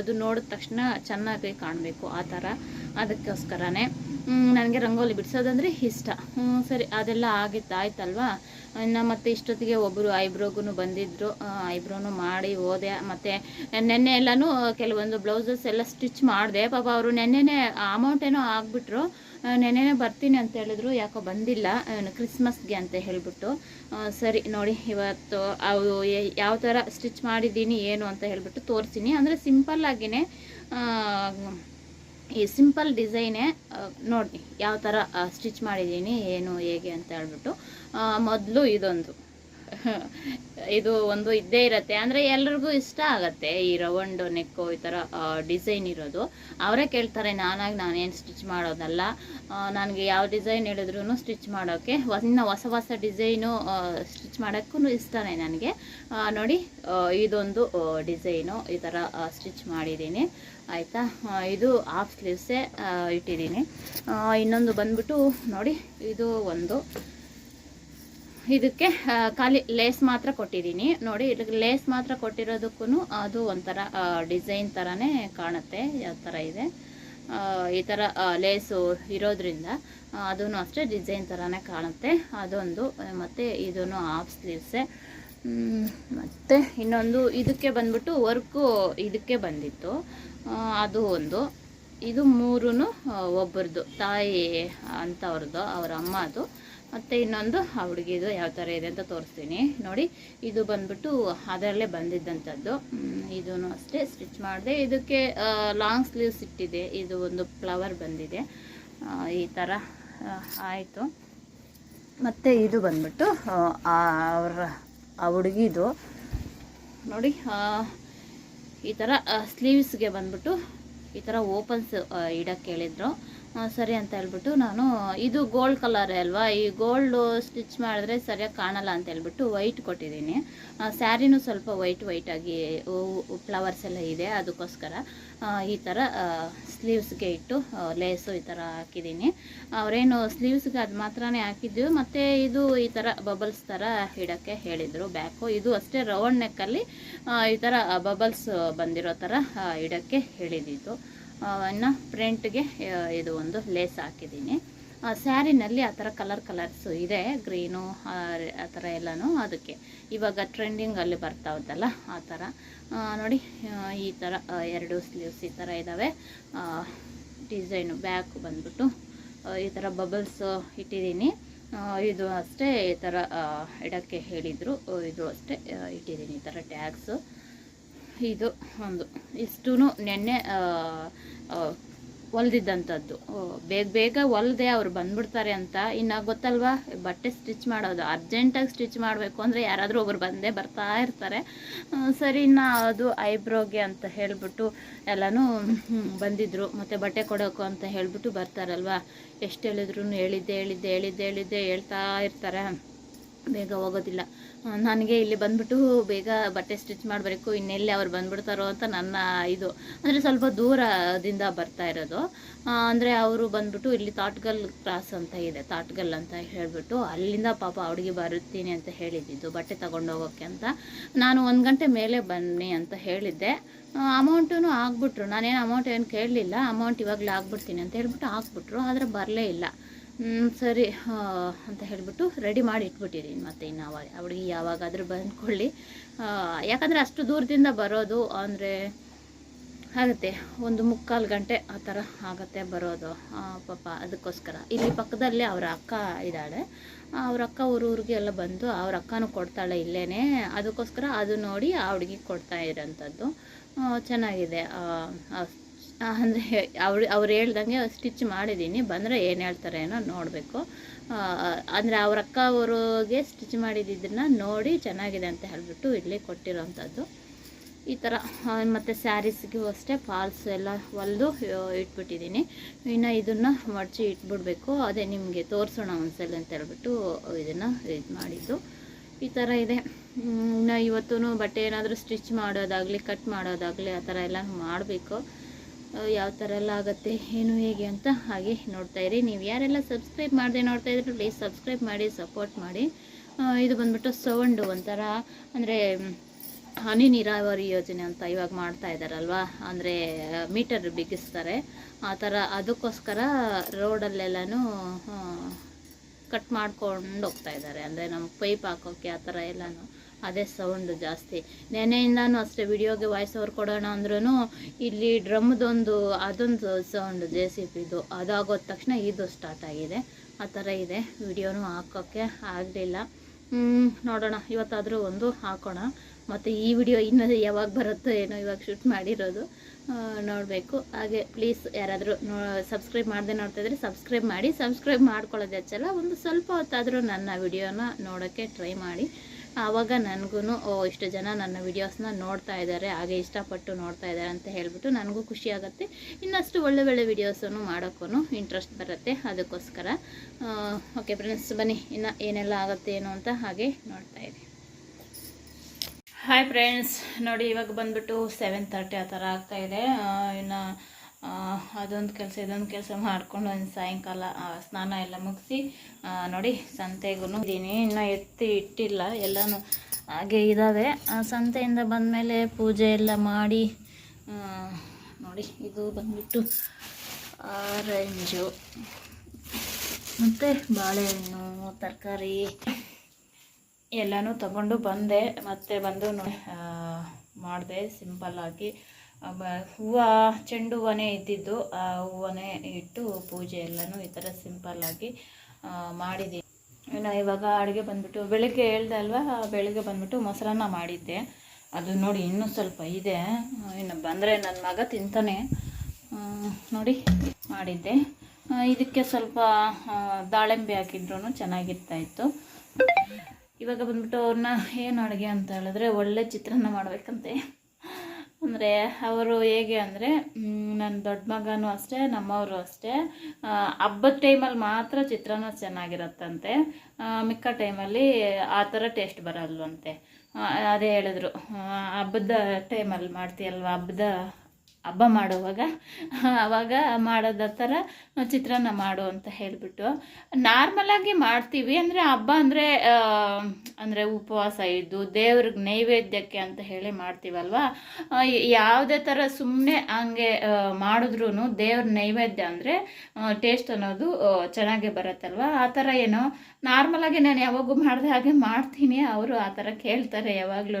ಅದು ನೋಡಿದ ತಕ್ಷಣ ಚೆನ್ನಾಗಿ ಕಾಣಬೇಕು, ಆ ಥರ. ಅದಕ್ಕೋಸ್ಕರನೇ. ನನಗೆ ರಂಗೋಲಿ ಬಿಡಿಸೋದಂದರೆ ಇಷ್ಟ. ಹ್ಞೂ ಸರಿ, ಅದೆಲ್ಲ ಆಗಿತ್ತು ಆಯ್ತಲ್ವಾ? ಇನ್ನು ಮತ್ತು ಇಷ್ಟೊತ್ತಿಗೆ ಒಬ್ಬರು ಐಬ್ರೋಗೂ ಬಂದಿದ್ದರು ಐಬ್ರೋನು ಮಾಡಿ ಹೋದೆ ಮತ್ತು ನೆನ್ನೆ ಎಲ್ಲನೂ ಕೆಲವೊಂದು ಬ್ಲೌಸಸ್ ಎಲ್ಲ ಸ್ಟಿಚ್ ಮಾಡಿದೆ. ಪಾಪ ಅವರು ನೆನ್ನೆನೇ ಅಮೌಂಟ್ ಏನೋ ಆಗಿಬಿಟ್ರು. ನೆನ್ನೆನೇ ಬರ್ತೀನಿ ಅಂತ ಹೇಳಿದ್ರು. ಯಾಕೋ ಬಂದಿಲ್ಲ. ಕ್ರಿಸ್ಮಸ್ಗೆ ಅಂತ ಹೇಳಿಬಿಟ್ಟು. ಸರಿ, ನೋಡಿ, ಇವತ್ತು ಅವು ಯಾವ ಥರ ಸ್ಟಿಚ್ ಮಾಡಿದ್ದೀನಿ, ಏನು ಅಂತ ಹೇಳಿಬಿಟ್ಟು ತೋರಿಸ್ತೀನಿ ಅಂದರೆ ಸಿಂಪಲ್ಲಾಗಿಯೇ ಈ ಸಿಂಪಲ್ ಡಿಸೈನೇ ನೋಡಿ ಯಾವ ಥರ ಸ್ಟಿಚ್ ಮಾಡಿದ್ದೀನಿ ಏನು ಹೇಗೆ ಅಂತ ಹೇಳ್ಬಿಟ್ಟು ಮೊದಲು ಇದೊಂದು. ಇದು ಒಂದು ಇದ್ದೇ ಇರುತ್ತೆ. ಅಂದರೆ ಎಲ್ರಿಗೂ ಇಷ್ಟ ಆಗುತ್ತೆ ಈ ರೌಂಡ್ ನೆಕ್ಕು ಈ ಥರ ಡಿಸೈನ್ ಇರೋದು. ಅವರೇ ಕೇಳ್ತಾರೆ, ನಾನಾಗಿ ನಾನೇನು ಸ್ಟಿಚ್ ಮಾಡೋದಲ್ಲ. ನನಗೆ ಯಾವ ಡಿಸೈನ್ ಹೇಳಿದ್ರು ಸ್ಟಿಚ್ ಮಾಡೋಕ್ಕೆ ಇನ್ನು ಹೊಸ ಹೊಸ ಡಿಸೈನು ಸ್ಟಿಚ್ ಮಾಡೋಕ್ಕೂ ಇಷ್ಟನೇ ನನಗೆ. ನೋಡಿ ಇದೊಂದು ಡಿಸೈನು, ಈ ಥರ ಸ್ಟಿಚ್ ಮಾಡಿದ್ದೀನಿ. ಆಯಿತಾ? ಇದು ಹಾಫ್ ಸ್ಲೀವ್ಸೇ ಇಟ್ಟಿದ್ದೀನಿ. ಇನ್ನೊಂದು ಬಂದ್ಬಿಟ್ಟು ನೋಡಿ, ಇದು ಒಂದು ಇದಕ್ಕೆ ಖಾಲಿ ಲೇಸ್ ಮಾತ್ರ ಕೊಟ್ಟಿದ್ದೀನಿ. ನೋಡಿ ಇದಕ್ಕೆ ಲೇಸ್ ಮಾತ್ರ ಕೊಟ್ಟಿರೋದಕ್ಕೂ ಅದು ಒಂಥರ ಡಿಸೈನ್ ಥರನೇ ಕಾಣುತ್ತೆ, ಯಾವ ಥರ ಇದೆ. ಈ ಥರ ಲೇಸು ಇರೋದ್ರಿಂದ ಅದೂ ಅಷ್ಟೇ ಡಿಸೈನ್ ಥರನೇ ಕಾಣುತ್ತೆ. ಅದೊಂದು, ಮತ್ತು ಇದೂ ಹಾಫ್ ಸ್ಲೀವ್ಸೆ. ಮತ್ತು ಇನ್ನೊಂದು ಇದಕ್ಕೆ ಬಂದ್ಬಿಟ್ಟು ವರ್ಕು ಇದಕ್ಕೆ ಬಂದಿತ್ತು. ಅದು ಒಂದು. ಇದು ಮೂರೂ ಒಬ್ಬರದು ತಾಯಿ ಅಂಥವ್ರದ್ದು ಅವರ ಅಮ್ಮದು ಮತ್ತು ಇನ್ನೊಂದು ಆ ಹುಡುಗಿದು ಯಾವ ಥರ ಇದೆ ಅಂತ ತೋರಿಸ್ತೀನಿ. ನೋಡಿ, ಇದು ಬಂದ್ಬಿಟ್ಟು ಅದರಲ್ಲೇ ಬಂದಿದ್ದಂಥದ್ದು. ಇದೂ ಅಷ್ಟೇ ಸ್ಟಿಚ್ ಮಾಡಿದೆ. ಇದಕ್ಕೆ ಲಾಂಗ್ ಸ್ಲೀವ್ಸ್ ಇಟ್ಟಿದೆ. ಇದು ಒಂದು ಫ್ಲವರ್ ಬಂದಿದೆ. ಈ ಥರ ಆಯಿತು. ಮತ್ತು ಇದು ಬಂದ್ಬಿಟ್ಟು ಅವರ, ಆ ಹುಡುಗಿದು. ನೋಡಿ ಈ ಥರ ಸ್ಲೀವ್ಸ್ಗೆ ಬಂದ್ಬಿಟ್ಟು ಈ ಥರ ಓಪನ್ಸ್ ಇಡಕ್ಕೆ ಹೇಳಿದ್ರು. ಸರಿ ಅಂತ ಹೇಳ್ಬಿಟ್ಟು ನಾನು, ಇದು ಗೋಲ್ಡ್ ಕಲರೇ ಅಲ್ವಾ? ಈ ಗೋಲ್ಡು ಸ್ಟಿಚ್ ಮಾಡಿದ್ರೆ ಸರಿಯಾಗಿ ಕಾಣಲ್ಲ ಅಂತ ಹೇಳ್ಬಿಟ್ಟು ವೈಟ್ ಕೊಟ್ಟಿದ್ದೀನಿ. ಸ್ಯಾರಿನೂ ಸ್ವಲ್ಪ ವೈಟ್ ವೈಟಾಗಿ ಫ್ಲವರ್ಸ್ ಎಲ್ಲ ಇದೆ, ಅದಕ್ಕೋಸ್ಕರ ಈ ಥರ ಸ್ಲೀವ್ಸ್ಗೆ ಇಟ್ಟು ಲೇಸು ಈ ಥರ ಹಾಕಿದ್ದೀನಿ. ಅವರೇನು ಸ್ಲೀವ್ಸ್ಗೆ ಅದು ಮಾತ್ರನೇ ಹಾಕಿದ್ದು, ಮತ್ತು ಇದು ಈ ಥರ ಬಬಲ್ಸ್ ಥರ ಇಡೋಕ್ಕೆ ಹೇಳಿದರು ಬ್ಯಾಕು ಇದು ಅಷ್ಟೇ ರೌಂಡ್ ನೆಕ್ಕಲ್ಲಿ ಈ ಥರ ಬಬಲ್ಸ್ ಬಂದಿರೋ ಥರ ಇಡೋಕ್ಕೆ ಹೇಳಿದ್ದು ಇನ್ನು ಪ್ರಿಂಟ್ಗೆ ಇದು ಒಂದು ಲೇಸ್ ಹಾಕಿದ್ದೀನಿ. ಸ್ಯಾರಿನಲ್ಲಿ ಆ ಥರ ಕಲರ್ ಕಲರ್ಸು ಇದೆ, ಗ್ರೀನು, ಆ ಥರ ಎಲ್ಲನೂ ಅದಕ್ಕೆ. ಇವಾಗ ಟ್ರೆಂಡಿಂಗಲ್ಲಿ ಬರ್ತಾ ಇದ್ದಲ್ಲ ಆ ಥರ. ನೋಡಿ ಈ ಥರ ಎರಡು ಸ್ಲೀವ್ಸ್ ಈ ಥರ ಇದ್ದಾವೆ ಡಿಸೈನು ಬ್ಯಾಕ್ ಬಂದ್ಬಿಟ್ಟು ಈ ಥರ ಬಬಲ್ಸ್ ಇಟ್ಟಿದ್ದೀನಿ. ಇದು ಅಷ್ಟೇ ಈ ಥರ ಇಡೋಕ್ಕೆ ಹೇಳಿದರು, ಇದು ಅಷ್ಟೇ ಇಟ್ಟಿದ್ದೀನಿ ಈ ಥರ ಟ್ಯಾಗ್ಸು. ಇದು ಒಂದು ಇಷ್ಟೂ ನೆನ್ನೆ ಹೊಲ್ದಿದ್ದಂಥದ್ದು ಬೇಗ ಬೇಗ ಹೊಲ್ದೆ ಅವ್ರು ಬಂದ್ಬಿಡ್ತಾರೆ ಅಂತ ಇನ್ನು ಗೊತ್ತಲ್ವಾ? ಬಟ್ಟೆ ಸ್ಟಿಚ್ ಮಾಡೋದು, ಅರ್ಜೆಂಟಾಗಿ ಸ್ಟಿಚ್ ಮಾಡಬೇಕು ಅಂದರೆ ಯಾರಾದರೂ ಒಬ್ರು ಬಂದೇ ಬರ್ತಾ ಇರ್ತಾರೆ. ಸರಿ, ಇನ್ನು ಅದು ಐಬ್ರೋಗೆ ಅಂತ ಹೇಳಿಬಿಟ್ಟು ಎಲ್ಲನೂ ಬಂದಿದ್ದರು ಮತ್ತು ಬಟ್ಟೆ ಕೊಡೋಕು ಅಂತ ಹೇಳಿಬಿಟ್ಟು ಬರ್ತಾರಲ್ವಾ? ಎಷ್ಟು ಹೇಳಿದ್ರು ಹೇಳಿದ್ದೆ ಹೇಳಿದ್ದೆ ಹೇಳಿದ್ದೆ ಹೇಳಿದ್ದೆ, ಹೇಳ್ತಾ ಇರ್ತಾರೆ. ಬೇಗ ಹೋಗೋದಿಲ್ಲ. ನನಗೆ ಇಲ್ಲಿ ಬಂದ್ಬಿಟ್ಟು ಬೇಗ ಬಟ್ಟೆ ಸ್ಟಿಚ್ ಮಾಡಬೇಕು ಇನ್ನೆಲ್ಲಿ ಅವ್ರು ಬಂದ್ಬಿಡ್ತಾರೋ ಅಂತ ನನ್ನ ಇದು. ಅಂದರೆ ಸ್ವಲ್ಪ ದೂರದಿಂದ ಬರ್ತಾ ಇರೋದು. ಅಂದರೆ ಅವರು ಬಂದ್ಬಿಟ್ಟು ಇಲ್ಲಿ ತಾಟ್ಗಲ್ ಕ್ರಾಸ್ ಅಂತ ಇದೆ ತಾಟ್ಗಲ್ ಅಂತ ಹೇಳಿಬಿಟ್ಟು ಅಲ್ಲಿಂದ ಪಾಪ ಹುಡುಗಿ ಬರುತ್ತೀನಿ ಅಂತ ಹೇಳಿದ್ದಿದ್ದು ಬಟ್ಟೆ ತಗೊಂಡೋಗೋಕ್ಕೆ ಅಂತ. ನಾನು ಒಂದು ಗಂಟೆ ಮೇಲೆ ಬನ್ನಿ ಅಂತ ಹೇಳಿದ್ದೆ. ಅಮೌಂಟೂ ಆಗ್ಬಿಟ್ರು. ನಾನೇನು ಅಮೌಂಟ್ ಏನು ಕೇಳಲಿಲ್ಲ ಅಮೌಂಟ್ ಇವಾಗಲೇ ಆಗ್ಬಿಡ್ತೀನಿ ಅಂತ ಹೇಳ್ಬಿಟ್ಟು ಹಾಕ್ಬಿಟ್ರು ಆದರೆ ಬರಲೇ ಇಲ್ಲ. ಸರಿ ಅಂತ ಹೇಳಿಬಿಟ್ಟು ರೆಡಿ ಮಾಡಿ ಇಟ್ಬಿಟ್ಟಿದ್ದೀನಿ ಮತ್ತೆ ಇನ್ನು ಅವಾಗ ಅವಳಿಗೆ ಯಾವಾಗಾದರೂ ಬಂದ್ಕೊಳ್ಳಿ. ಯಾಕಂದರೆ ಅಷ್ಟು ದೂರದಿಂದ ಬರೋದು ಅಂದರೆ ಆಗುತ್ತೆ, ಒಂದು ಮುಕ್ಕಾಲು ಗಂಟೆ ಆ ಥರ ಆಗುತ್ತೆ ಬರೋದು ಪಾಪ ಅದಕ್ಕೋಸ್ಕರ. ಇಲ್ಲಿ ಪಕ್ಕದಲ್ಲೇ ಅವರ ಅಕ್ಕ ಇದ್ದಾಳೆ. ಅವ್ರ ಅಕ್ಕ ಊರಿಗೆ ಎಲ್ಲ ಬಂದು ಅವ್ರ ಅಕ್ಕನೂ ಕೊಡ್ತಾಳೆ ಇಲ್ಲೇ ಅದಕ್ಕೋಸ್ಕರ ಅದು ನೋಡಿ ಆ ಹುಡುಗಿ ಕೊಡ್ತಾ ಇರೋಂಥದ್ದು. ಚೆನ್ನಾಗಿದೆ ಅಂದರೆ ಅವ್ರು ಅವ್ರು ಹೇಳ್ದಂಗೆ ಸ್ಟಿಚ್ ಮಾಡಿದ್ದೀನಿ ಬಂದರೆ ಏನು ಹೇಳ್ತಾರೆ ಏನೋ ನೋಡಬೇಕು. ಅಂದರೆ ಅವ್ರ ಅಕ್ಕ ಅವ್ರಿಗೆ ಸ್ಟಿಚ್ ಮಾಡಿದ್ದನ್ನ ನೋಡಿ ಚೆನ್ನಾಗಿದೆ ಅಂತ ಹೇಳಿಬಿಟ್ಟು ಇಲ್ಲಿ ಕೊಟ್ಟಿರೋವಂಥದ್ದು ಈ ಥರ ಮತ್ತು ಸ್ಯಾರೀಸ್ಗೂ ಅಷ್ಟೇ ಫಾಲ್ಸ್ ಎಲ್ಲ ಹೊಲಿದು ಇಟ್ಬಿಟ್ಟಿದ್ದೀನಿ ಇನ್ನು ಇದನ್ನು ಮಡಚಿ ಇಟ್ಬಿಡ್ಬೇಕು. ಅದೇ ನಿಮಗೆ ತೋರಿಸೋಣ ಒಂದ್ಸಲ ಅಂತ ಹೇಳ್ಬಿಟ್ಟು ಇದನ್ನು ಇದು ಮಾಡಿದ್ದು. ಈ ಥರ ಇದೆ. ಇನ್ನು ಇವತ್ತೂ ಬಟ್ಟೆ ಏನಾದರೂ ಸ್ಟಿಚ್ ಮಾಡೋದಾಗಲಿ ಕಟ್ ಮಾಡೋದಾಗಲಿ, ಆ ಥರ ಎಲ್ಲ ಮಾಡಬೇಕು. ಯಾವ ಥರ ಎಲ್ಲ ಆಗುತ್ತೆ, ಏನು ಹೇಗೆ ಅಂತ ಹಾಗೆ ನೋಡ್ತಾ ಇರಿ. ನೀವು ಯಾರೆಲ್ಲ ಸಬ್ಸ್ಕ್ರೈಬ್ ಮಾಡದೆ ನೋಡ್ತಾ ಇದ್ರೆ ಪ್ಲೀಸ್ ಸಬ್ಸ್ಕ್ರೈಬ್ ಮಾಡಿ ಸಪೋರ್ಟ್ ಮಾಡಿ. ಇದು ಬಂದ್ಬಿಟ್ಟು ಸೌಂಡು ಒಂಥರ, ಅಂದರೆ ಹನಿ ನೀರಾವರಿ ಯೋಜನೆ ಅಂತ ಇವಾಗ ಮಾಡ್ತಾ ಇದ್ದಾರಲ್ವಾ ಅಂದರೆ ಮೀಟರ್ ಬಿಗಿಸ್ತಾರೆ. ಆ ಥರ ಅದಕ್ಕೋಸ್ಕರ ರೋಡಲ್ಲೆಲ್ಲನೂ ಕಟ್ ಮಾಡ್ಕೊಂಡು ಹೋಗ್ತಾ ಇದ್ದಾರೆ ಅಂದರೆ ನಮ್ಮ ಪೈಪ್ ಹಾಕೋಕ್ಕೆ ಆ ಥರ ಎಲ್ಲನೂ. ಅದೇ ಸೌಂಡು ಜಾಸ್ತಿ. ನೆನೆಯಿಂದನೂ ಅಷ್ಟೇ, ವಿಡಿಯೋಗೆ ವಾಯ್ಸ್ ಓವರ್ ಕೊಡೋಣ ಅಂದ್ರೂ ಇಲ್ಲಿ ಡ್ರಮ್ದೊಂದು, ಅದೊಂದು ಸೌಂಡು ಜೆ ಸಿ ಪಿದು ಅದಾಗೋದ ತಕ್ಷಣ ಇದು ಸ್ಟಾರ್ಟ್ ಆಗಿದೆ. ಆ ಥರ ಇದೆ. ವಿಡಿಯೋನೂ ಹಾಕೋಕ್ಕೆ ಆಗಲಿಲ್ಲ. ನೋಡೋಣ. ಇವತ್ತಾದರೂ ಒಂದು ಹಾಕೋಣ. ಮತ್ತು ಈ ವಿಡಿಯೋ ಇನ್ನೂ ಯಾವಾಗ ಬರುತ್ತೋ ಏನೋ ಇವಾಗ ಶೂಟ್ ಮಾಡಿರೋದು ನೋಡಬೇಕು. ಹಾಗೆ ಪ್ಲೀಸ್ ಯಾರಾದರೂ ನೋ ಸಬ್ಸ್ಕ್ರೈಬ್ ಮಾಡದೆ ನೋಡ್ತಾಯಿದ್ರೆ ಸಬ್ಸ್ಕ್ರೈಬ್ ಮಾಡಿ ಸಬ್ಸ್ಕ್ರೈಬ್ ಮಾಡ್ಕೊಳ್ಳೋದು ಹೆಚ್ಚಲ್ಲ. ಒಂದು ಸ್ವಲ್ಪ ಹೊತ್ತಾದರೂ ನನ್ನ ವಿಡಿಯೋನ ನೋಡೋಕ್ಕೆ ಟ್ರೈ ಮಾಡಿ. ಆವಾಗ ನನಗೂ ಓ, ಇಷ್ಟು ಜನ ನನ್ನ ವಿಡಿಯೋಸ್ನ ನೋಡ್ತಾ ಇದ್ದಾರೆ ಹಾಗೆ ಇಷ್ಟಪಟ್ಟು ನೋಡ್ತಾ ಇದ್ದಾರೆ ಅಂತ ಹೇಳ್ಬಿಟ್ಟು ನನಗೂ ಖುಷಿ ಆಗುತ್ತೆ. ಇನ್ನಷ್ಟು ಒಳ್ಳೆ ಒಳ್ಳೆ ವಿಡಿಯೋಸನ್ನು ಮಾಡೋಕ್ಕೂ ಇಂಟ್ರೆಸ್ಟ್ ಬರುತ್ತೆ ಅದಕ್ಕೋಸ್ಕರ. ಓಕೆ ಫ್ರೆಂಡ್ಸ್ ಬನ್ನಿ, ಇನ್ನು ಏನೆಲ್ಲ ಆಗುತ್ತೆ ಏನು ಅಂತ ಹಾಗೆ ನೋಡ್ತಾ ಇದ್ದೀನಿ ಹಾಯ್ ಫ್ರೆಂಡ್ಸ್ ನೋಡಿ ಇವಾಗ ಬಂದ್ಬಿಟ್ಟು ಸೆವೆನ್ ತರ್ಟಿ ಆ ಥರ ಆಗ್ತಾಯಿದೆ ಇನ್ನು ಅದೊಂದು ಕೆಲಸ, ಇದೊಂದು ಕೆಲಸ ಮಾಡ್ಕೊಂಡು ಒಂದು ಸಾಯಂಕಾಲ ಸ್ನಾನ ಎಲ್ಲ ಮುಗಿಸಿ ನೋಡಿ ಸಂತೆಗೂ ಇದ್ದೀನಿ. ಇನ್ನು ಎತ್ತಿ ಇಟ್ಟಿಲ್ಲ, ಎಲ್ಲನೂ ಹಾಗೆ ಇದ್ದಾವೆ ಸಂತೆಯಿಂದ ಬಂದಮೇಲೆ ಪೂಜೆ ಎಲ್ಲ ಮಾಡಿ ನೋಡಿ ಇದು ಬಂದ್ಬಿಟ್ಟು ಆರೆಂಜು. ಮತ್ತು ಬಾಳೆಹಣ್ಣು, ತರಕಾರಿ ಎಲ್ಲನೂ ತಗೊಂಡು ಬಂದೆ. ಮತ್ತೆ ಬಂದು ಮಾಡಿದೆ ಸಿಂಪಲ್ಲಾಗಿ ಹೂವು, ಚೆಂಡು ಹೂವನೇ ಇದ್ದಿದ್ದು, ಆ ಹೂವನೇ ಇಟ್ಟು ಪೂಜೆ ಎಲ್ಲನೂ ಈ ಥರ ಸಿಂಪಲ್ಲಾಗಿ ಮಾಡಿದ್ದೀನಿ ಇನ್ನು ಇವಾಗ ಅಡುಗೆ ಬಂದ್ಬಿಟ್ಟು, ಬೆಳಗ್ಗೆ ಹೇಳ್ದೆ ಅಲ್ವಾ, ಬೆಳಗ್ಗೆ ಬಂದ್ಬಿಟ್ಟು ಮೊಸರನ್ನ ಮಾಡಿದ್ದೆ. ಅದು ನೋಡಿ ಇನ್ನೂ ಸ್ವಲ್ಪ ಇದೆ. ಇನ್ನು ಬಂದರೆ ನನ್ನ ಮಗ ತಿಂತಾನೆ. ನೋಡಿ, ಮಾಡಿದ್ದೆ. ಇದಕ್ಕೆ ಸ್ವಲ್ಪ ದಾಳಿಂಬೆ ಹಾಕಿದ್ರೂ ಚೆನ್ನಾಗಿರ್ತಾ ಇತ್ತು. ಇವಾಗ ಬಂದ್ಬಿಟ್ಟು ಅವ್ರನ್ನ ಏನು ಅಡುಗೆ ಅಂತ ಹೇಳಿದ್ರೆ ಒಳ್ಳೆ ಚಿತ್ರಾನ್ನ ಮಾಡಬೇಕಂತೆ. ಅಂದರೆ ಅವರು ಹೇಗೆ ಅಂದರೆ ನನ್ನ ದೊಡ್ಡ ಮಗನೂ ಅಷ್ಟೇ, ನಮ್ಮವರು ಅಷ್ಟೇ ಹಬ್ಬದ ಟೈಮಲ್ಲಿ ಮಾತ್ರ ಚಿತ್ರಾನ್ನ ಚೆನ್ನಾಗಿರುತ್ತಂತೆ. ಮಿಕ್ಕ ಟೈಮಲ್ಲಿ ಆ ಥರ ಟೇಸ್ಟ್ ಬರಲ್ವಂತೆ. ಅದೇ ಹೇಳಿದ್ರು. ಹಬ್ಬದ ಟೈಮಲ್ಲಿ ಮಾಡ್ತೀಯಲ್ವ, ಹಬ್ಬದ ಹಬ್ಬ ಮಾಡುವಾಗ ಆವಾಗ ಮಾಡೋದ ಥರ ಚಿತ್ರಾನ್ನ ಮಾಡು ಅಂತ ಹೇಳಿಬಿಟ್ಟು. ನಾರ್ಮಲಾಗಿ ಮಾಡ್ತೀವಿ ಅಂದರೆ ಹಬ್ಬ ಅಂದರೆ ಅಂದರೆ ಉಪವಾಸ ಇದ್ದು ದೇವ್ರಿಗೆ ನೈವೇದ್ಯಕ್ಕೆ ಅಂತ ಹೇಳಿ ಮಾಡ್ತೀವಲ್ವಾ? ಯಾವುದೇ ಥರ ಸುಮ್ಮನೆ ಹಂಗೆ ಮಾಡಿದ್ರೂ ದೇವ್ರ ನೈವೇದ್ಯ ಅಂದರೆ ಟೇಸ್ಟ್ ಅನ್ನೋದು ಚೆನ್ನಾಗೇ ಬರುತ್ತಲ್ವ? ಆ ಥರ ಏನೋ ನಾರ್ಮಲಾಗಿ ನಾನು ಯಾವಾಗೂ ಮಾಡಿದೆ ಹಾಗೆ ಮಾಡ್ತೀನಿ, ಅವರು ಆ ಥರ ಕೇಳ್ತಾರೆ ಯಾವಾಗ್ಲೂ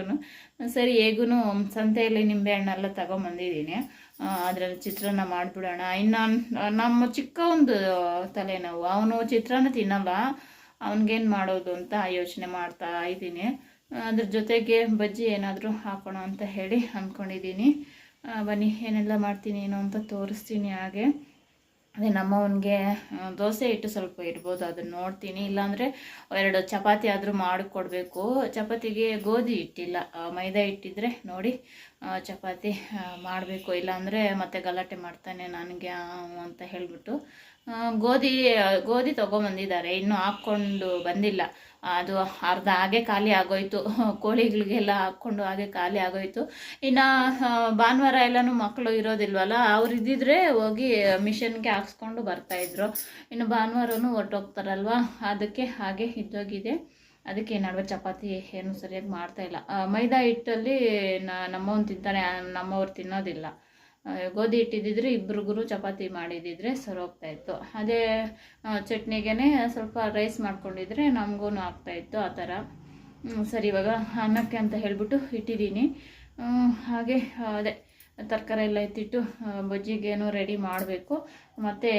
ಸರಿ ಹೇಗೂ ಸಂತೆಯಲ್ಲಿ ನಿಂಬೆ ಹಣ್ಣೆಲ್ಲ ತಗೊಂಬಂದಿದ್ದೀನಿ. ಅದರಲ್ಲಿ ಚಿತ್ರಾನ್ನ ಮಾಡಿಬಿಡೋಣ. ಇನ್ನು ನಮ್ಮ ಚಿಕ್ಕ ಒಂದು ತಲೆನೋವು. ಅವನು ಚಿತ್ರಾನ್ನ ತಿನ್ನಲ್ಲ. ಅವನಿಗೇನು ಮಾಡೋದು ಅಂತ ಯೋಚನೆ ಮಾಡ್ತಾ ಇದ್ದೀನಿ. ಅದ್ರ ಜೊತೆಗೆ ಬಜ್ಜಿ ಏನಾದರೂ ಹಾಕೋಣ ಅಂತ ಹೇಳಿ ಅಂದ್ಕೊಂಡಿದ್ದೀನಿ. ಬನ್ನಿ, ಏನೆಲ್ಲ ಮಾಡ್ತೀನಿ, ಏನು ಅಂತ ತೋರಿಸ್ತೀನಿ ಹಾಗೆ. ಅದೇ ನಮ್ಮವನಿಗೆ ದೋಸೆ ಹಿಟ್ಟು ಸ್ವಲ್ಪ ಇಡ್ಬೋದು, ಅದನ್ನು ನೋಡ್ತೀನಿ. ಇಲ್ಲಾಂದರೆ ಎರಡು ಚಪಾತಿ ಆದರೂ ಮಾಡಿಕೊಡ್ಬೇಕು. ಚಪಾತಿಗೆ ಗೋಧಿ ಇಟ್ಟಿಲ್ಲ ಮೈದಾ ಇಟ್ಟಿದ್ರೆ ನೋಡಿ ಚಪಾತಿ ಮಾಡಬೇಕು. ಇಲ್ಲಾಂದರೆ ಮತ್ತೆ ಗಲಾಟೆ ಮಾಡ್ತಾನೆ ನನಗೆ ಅಂತ ಹೇಳಿಬಿಟ್ಟು ಗೋಧಿ ಗೋಧಿ ತೊಗೊಂಬಂದಿದ್ದಾರೆ. ಇನ್ನೂ ಹಾಕ್ಕೊಂಡು ಬಂದಿಲ್ಲ. ಅದು ಅರ್ಧ ಹಾಗೆ ಖಾಲಿ ಆಗೋಯ್ತು. ಕೋಳಿಗಳಿಗೆಲ್ಲ ಹಾಕ್ಕೊಂಡು ಹಾಗೆ ಖಾಲಿ ಆಗೋಯ್ತು. ಇನ್ನು ಭಾನುವಾರ ಎಲ್ಲನೂ ಮಕ್ಕಳು ಇರೋದಿಲ್ವಲ್ಲ ಅವ್ರು ಇದ್ದಿದ್ರೆ ಹೋಗಿ ಮಿಷನ್ಗೆ ಹಾಕ್ಸ್ಕೊಂಡು ಬರ್ತಾಯಿದ್ರು ಇನ್ನು ಭಾನುವಾರನೂ ಹೊರ್ಟೋಗ್ತಾರಲ್ವ, ಅದಕ್ಕೆ ಹಾಗೆ ಇದ್ದೋಗಿದೆ. ಅದಕ್ಕೆ ನಡುವೆ ಚಪಾತಿ ಏನು ಸರಿಯಾಗಿ ಮಾಡ್ತಾ ಇಲ್ಲ. ಮೈದಾ ಹಿಟ್ಟಲ್ಲಿ ನಮ್ಮವನು ತಿಂತಾನೆ, ನಮ್ಮವ್ರು ತಿನ್ನೋದಿಲ್ಲ. ಗೋಧಿ ಇಟ್ಟಿದ್ದಿದ್ರೆ ಇಬ್ರಿಗೂ ಚಪಾತಿ ಮಾಡಿದಿದ್ರೆ ಸರಿ ಹೋಗ್ತಾ ಇತ್ತು. ಅದೇ ಚಟ್ನಿಗೆ ಸ್ವಲ್ಪ ರೈಸ್ ಮಾಡ್ಕೊಂಡಿದ್ರೆ ನಮಗೂ ಆಗ್ತಾಯಿತ್ತು ಆ ಥರ. ಸರಿ, ಇವಾಗ ಅನ್ನಕ್ಕೆ ಅಂತ ಹೇಳಿಬಿಟ್ಟು ಇಟ್ಟಿದ್ದೀನಿ. ಹಾಗೆ ಅದೇ, ತರಕಾರಿ ಎಲ್ಲ ಎತ್ತಿಟ್ಟು ಬಜ್ಜಿಗೇನು ರೆಡಿ ಮಾಡಬೇಕು. ಮತ್ತು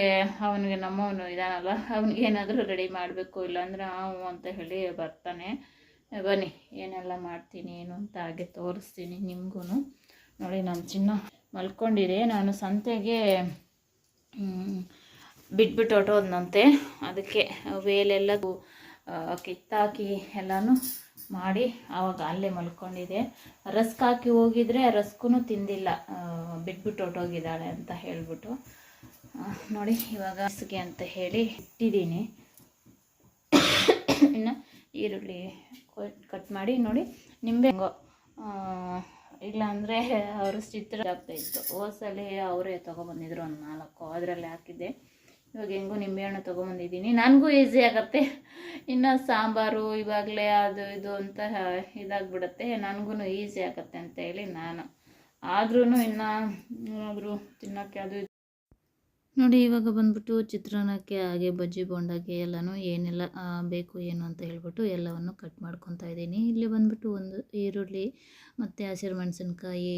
ಅವನಿಗೆ ನಮ್ಮವನು ಇದಾನಲ್ಲ ಅವನಿಗೇನಾದರೂ ರೆಡಿ ಮಾಡಬೇಕು, ಇಲ್ಲಾಂದ್ರೆ ಅವು ಅಂತ ಹೇಳಿ ಬರ್ತಾನೆ. ಬನ್ನಿ, ಏನೆಲ್ಲ ಮಾಡ್ತೀನಿ, ಏನು ಅಂತ ಹಾಗೆ ತೋರಿಸ್ತೀನಿ ನಿಮಗೂ ನೋಡಿ ನಮ್ಮ ಚಿನ್ನ. ಮಲ್ಕೊಂಡಿದೆ ನಾನು ಸಂತೆಗೆ ಬಿಟ್ಬಿಟ್ಟು ಹೊಟ್ಟೋದ್ನಂತೆ ಅದಕ್ಕೆ ವೇಲೆಲ್ಲ ಕಿತ್ತಾಕಿ ಎಲ್ಲನೂ ಮಾಡಿ ಆವಾಗ ಅಲ್ಲೇ ಮಲ್ಕೊಂಡಿದೆ ರಸ್ಕ್ ಹಾಕಿ ಹೋಗಿದ್ರೆ ರಸ್ಕೂ ತಿಂದಿಲ್ಲ. ಬಿಟ್ಬಿಟ್ಟು ಹೊಟ್ಟೋಗಿದ್ದಾಳೆ ಅಂತ ಹೇಳಿಬಿಟ್ಟು. ನೋಡಿ ಇವಾಗ ಹಸಿಗೆ ಅಂತ ಹೇಳಿ ಇಟ್ಟಿದ್ದೀನಿ. ಇನ್ನು ಈರುಳ್ಳಿ ಕಟ್ ಮಾಡಿ ನೋಡಿ ನಿಂಬೆ ಇಲ್ಲ ಅಂದರೆ ಅವರು ಚಿತ್ರ ಆಗ್ತಾಯಿತ್ತು ಹೋದ್ಸಲಿ ಅವರೇ ತೊಗೊಬಂದಿದ್ರು ಒಂದು ನಾಲ್ಕು, ಅದರಲ್ಲಿ ಹಾಕಿದ್ದೆ. ಇವಾಗ ಹೆಂಗೋ ನಿಂಬೆಹಣ್ಣು ತೊಗೊಂಬಂದಿದ್ದೀನಿ. ನನಗೂ ಈಸಿ ಆಗುತ್ತೆ. ಇನ್ನು ಸಾಂಬಾರು, ಇವಾಗಲೇ ಅದು ಇದು ಅಂತ ಇದಾಗ್ಬಿಡುತ್ತೆ. ನನಗೂ ಈಸಿ ಆಗುತ್ತೆ ಅಂತ ಹೇಳಿ ನಾನು. ಆದ್ರೂ ಇನ್ನು ಏನಾದರೂ ತಿನ್ನೋಕ್ಕೆ ಅದು ನೋಡಿ, ಇವಾಗ ಬಂದ್ಬಿಟ್ಟು ಚಿತ್ರಾನ್ನಕ್ಕೆ ಹಾಗೆ, ಬಜ್ಜಿ, ಬೋಂಡಾಗೆ ಎಲ್ಲನೂ ಏನೆಲ್ಲ ಬೇಕು, ಏನು ಅಂತ ಹೇಳ್ಬಿಟ್ಟು ಎಲ್ಲವನ್ನು ಕಟ್ ಮಾಡ್ಕೊತಾ ಇದ್ದೀನಿ. ಇಲ್ಲಿ ಬಂದ್ಬಿಟ್ಟು ಒಂದು ಈರುಳ್ಳಿ, ಮತ್ತು ಹಸಿರು ಮೆಣಸಿನ್ಕಾಯಿ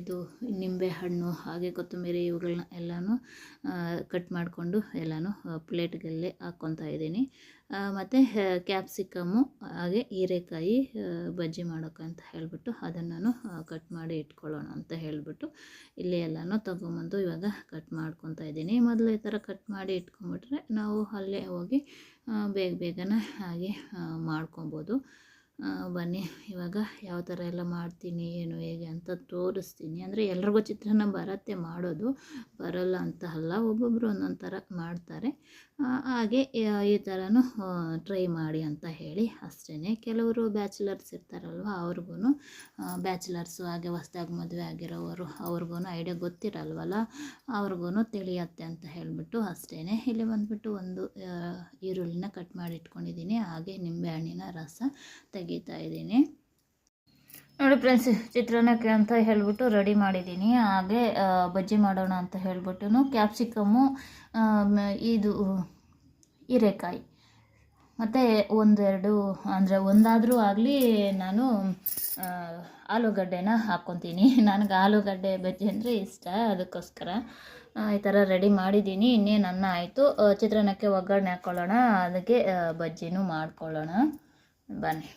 ಇದು ನಿಂಬೆ ಹಣ್ಣು, ಹಾಗೆ ಕೊತ್ತಂಬರಿ ಇವುಗಳನ್ನ ಎಲ್ಲನೂ ಕಟ್ ಮಾಡಿಕೊಂಡು ಎಲ್ಲನೂ ಪ್ಲೇಟ್ಗಲ್ಲೇ ಹಾಕ್ಕೊತಾ ಇದ್ದೀನಿ. ಮತ್ತು ಕ್ಯಾಪ್ಸಿಕಮ್ಮು ಹಾಗೆ ಹೀರೆಕಾಯಿ ಬಜ್ಜಿ ಮಾಡೋಕ್ಕಂತ ಹೇಳಿಬಿಟ್ಟು ಅದನ್ನು ಕಟ್ ಮಾಡಿ ಇಟ್ಕೊಳ್ಳೋಣ ಅಂತ ಹೇಳಿಬಿಟ್ಟು ಇಲ್ಲಿ ಎಲ್ಲನೂ ತೊಗೊಂಬಂದು ಇವಾಗ ಕಟ್ ಮಾಡ್ಕೊತಾ ಇದ್ದೀನಿ. ಮೊದಲು ಈ ಥರ ಕಟ್ ಮಾಡಿ ಇಟ್ಕೊಂಬಿಟ್ರೆ ನಾವು ಅಲ್ಲೇ ಹೋಗಿ ಬೇಗ ಬೇಗನೆ ಹಾಗೆ ಮಾಡ್ಕೊಬೋದು. ಬನ್ನಿ, ಇವಾಗ ಯಾವ ಥರ ಎಲ್ಲ ಮಾಡ್ತೀನಿ, ಏನು, ಹೇಗೆ ಅಂತ ತೋರಿಸ್ತೀನಿ. ಅಂದರೆ ಎಲ್ರಿಗೂ ಚಿತ್ರಾನ್ನ ಬರತ್ತೆ ಮಾಡೋದು ಬರಲ್ಲ ಅಂತ ಅಲ್ಲ ಒಬ್ಬೊಬ್ಬರು ಒಂದೊಂದು ಥರ ಮಾಡ್ತಾರೆ. ಹಾಗೆ ಈ ಥರನೂ ಟ್ರೈ ಮಾಡಿ ಅಂತ ಹೇಳಿ ಅಷ್ಟೇ ಕೆಲವರು ಬ್ಯಾಚುಲರ್ಸ್ ಇರ್ತಾರಲ್ವ ಅವ್ರಿಗೂ ಬ್ಯಾಚುಲರ್ಸು ಹಾಗೆ ಹೊಸ್ದಾಗಿ ಮದುವೆ ಆಗಿರೋವರು ಅವ್ರಿಗೂ ಐಡಿಯಾ ಗೊತ್ತಿರಲ್ವಲ್ಲ ಅವ್ರಿಗೂ ತಿಳಿಯತ್ತೆ ಅಂತ ಹೇಳಿಬಿಟ್ಟು ಅಷ್ಟೇ ಇಲ್ಲಿ ಬಂದುಬಿಟ್ಟು ಒಂದು ಈರುಳ್ಳಿನ ಕಟ್ ಮಾಡಿ ಇಟ್ಕೊಂಡಿದ್ದೀನಿ. ಹಾಗೆ ನಿಂಬೆಹಣ್ಣಿನ ರಸ ತೆಗಿತಾ ಇದ್ದೀನಿ. ನೋಡಿ ಫ್ರೆಂಡ್ಸ್ ಚಿತ್ರಾನ್ನಕ್ಕೆ ಅಂತ ಹೇಳ್ಬಿಟ್ಟು ರೆಡಿ ಮಾಡಿದ್ದೀನಿ. ಹಾಗೆ ಬಜ್ಜಿ ಮಾಡೋಣ ಅಂತ ಹೇಳ್ಬಿಟ್ಟು ಕ್ಯಾಪ್ಸಿಕಮ್ಮು ಇದು, ಹೀರೆಕಾಯಿ. ಮತ್ತು ಒಂದೆರಡು, ಅಂದರೆ ಒಂದಾದರೂ ಆಗಲಿ ನಾನು ಆಲೂಗಡ್ಡೆನ ಹಾಕ್ಕೊತೀನಿ. ನನಗೆ ಆಲೂಗಡ್ಡೆ ಬಜ್ಜಿ ಅಂದರೆ ಇಷ್ಟ, ಅದಕ್ಕೋಸ್ಕರ ಈ ಥರ ರೆಡಿ ಮಾಡಿದ್ದೀನಿ. ಇನ್ನೇನು ಅನ್ನ ಆಯಿತು. ಚಿತ್ರಾನ್ನಕ್ಕೆ ಒಗ್ಗರಣೆ ಹಾಕ್ಕೊಳ್ಳೋಣ ಅದಕ್ಕೆ ಬಜ್ಜಿನೂ ಮಾಡ್ಕೊಳ್ಳೋಣ. ಬನ್ನಿ.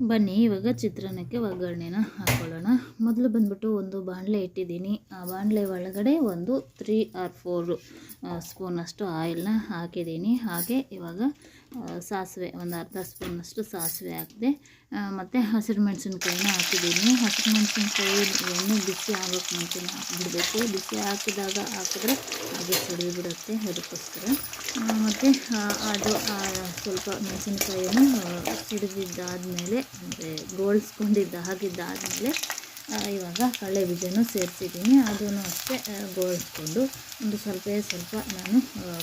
ಬನ್ನಿ, ಇವಾಗ ಚಿತ್ರಾನ್ನಕ್ಕೆ ಒಗ್ಗರಣೆನ ಹಾಕ್ಕೊಳ್ಳೋಣ ಮೊದಲು ಬಂದ್ಬಿಟ್ಟು ಒಂದು ಬಾಣಲೆ ಇಟ್ಟಿದ್ದೀನಿ. ಆ ಬಾಣಲೆ ಒಳಗಡೆ ಒಂದು ತ್ರೀ ಆರ್ ಫೋರ್ ಸ್ಪೂನಷ್ಟು ಆಯಿಲ್ನ ಹಾಕಿದ್ದೀನಿ. ಹಾಗೆ ಇವಾಗ ಸಾಸಿವೆ, ಒಂದು ಅರ್ಧ ಸ್ಪೂನಷ್ಟು ಸಾಸಿವೆ ಹಾಕಿದೆ ಮತ್ತು ಹಸಿರು ಮೆಣಸಿನ್ಕಾಯಿನ ಹಾಕಿದ್ದೀನಿ. ಹಸಿರು ಮೆಣಸಿನ್ಕಾಯಿ ಎಣ್ಣೆ ಬಿಸಿ ಆಗೋಕ್ಕೆ ಮುಂಚೆನೇ ಹಾಕಿಬಿಡಬೇಕು ಬಿಸಿ ಹಾಕಿದಾಗ ಹಾಕಿದ್ರೆ ಅದು ಸುಡಿಬಿಡುತ್ತೆ ಬಿಡುತ್ತೆ ಅದಕ್ಕೋಸ್ಕರ. ಮತ್ತು ಅದು ಸ್ವಲ್ಪ ಮೆಣಸಿನ್ಕಾಯಿನ ಸಿಡಿದಿದ್ದಾದಮೇಲೆ ಅಂದರೆ ಗೋಳಿಸ್ಕೊಂಡಿದ್ದ ಹಾಕಿದ್ದಾದಮೇಲೆ ಇವಾಗ ಕಡಲೆ ಬೀಜನೂ ಸೇರಿಸಿದ್ದೀನಿ. ಅದನ್ನು ಅಷ್ಟೇ ಗೋಳಿಸ್ಕೊಂಡು ಒಂದು ಸ್ವಲ್ಪ ಸ್ವಲ್ಪ ನಾನು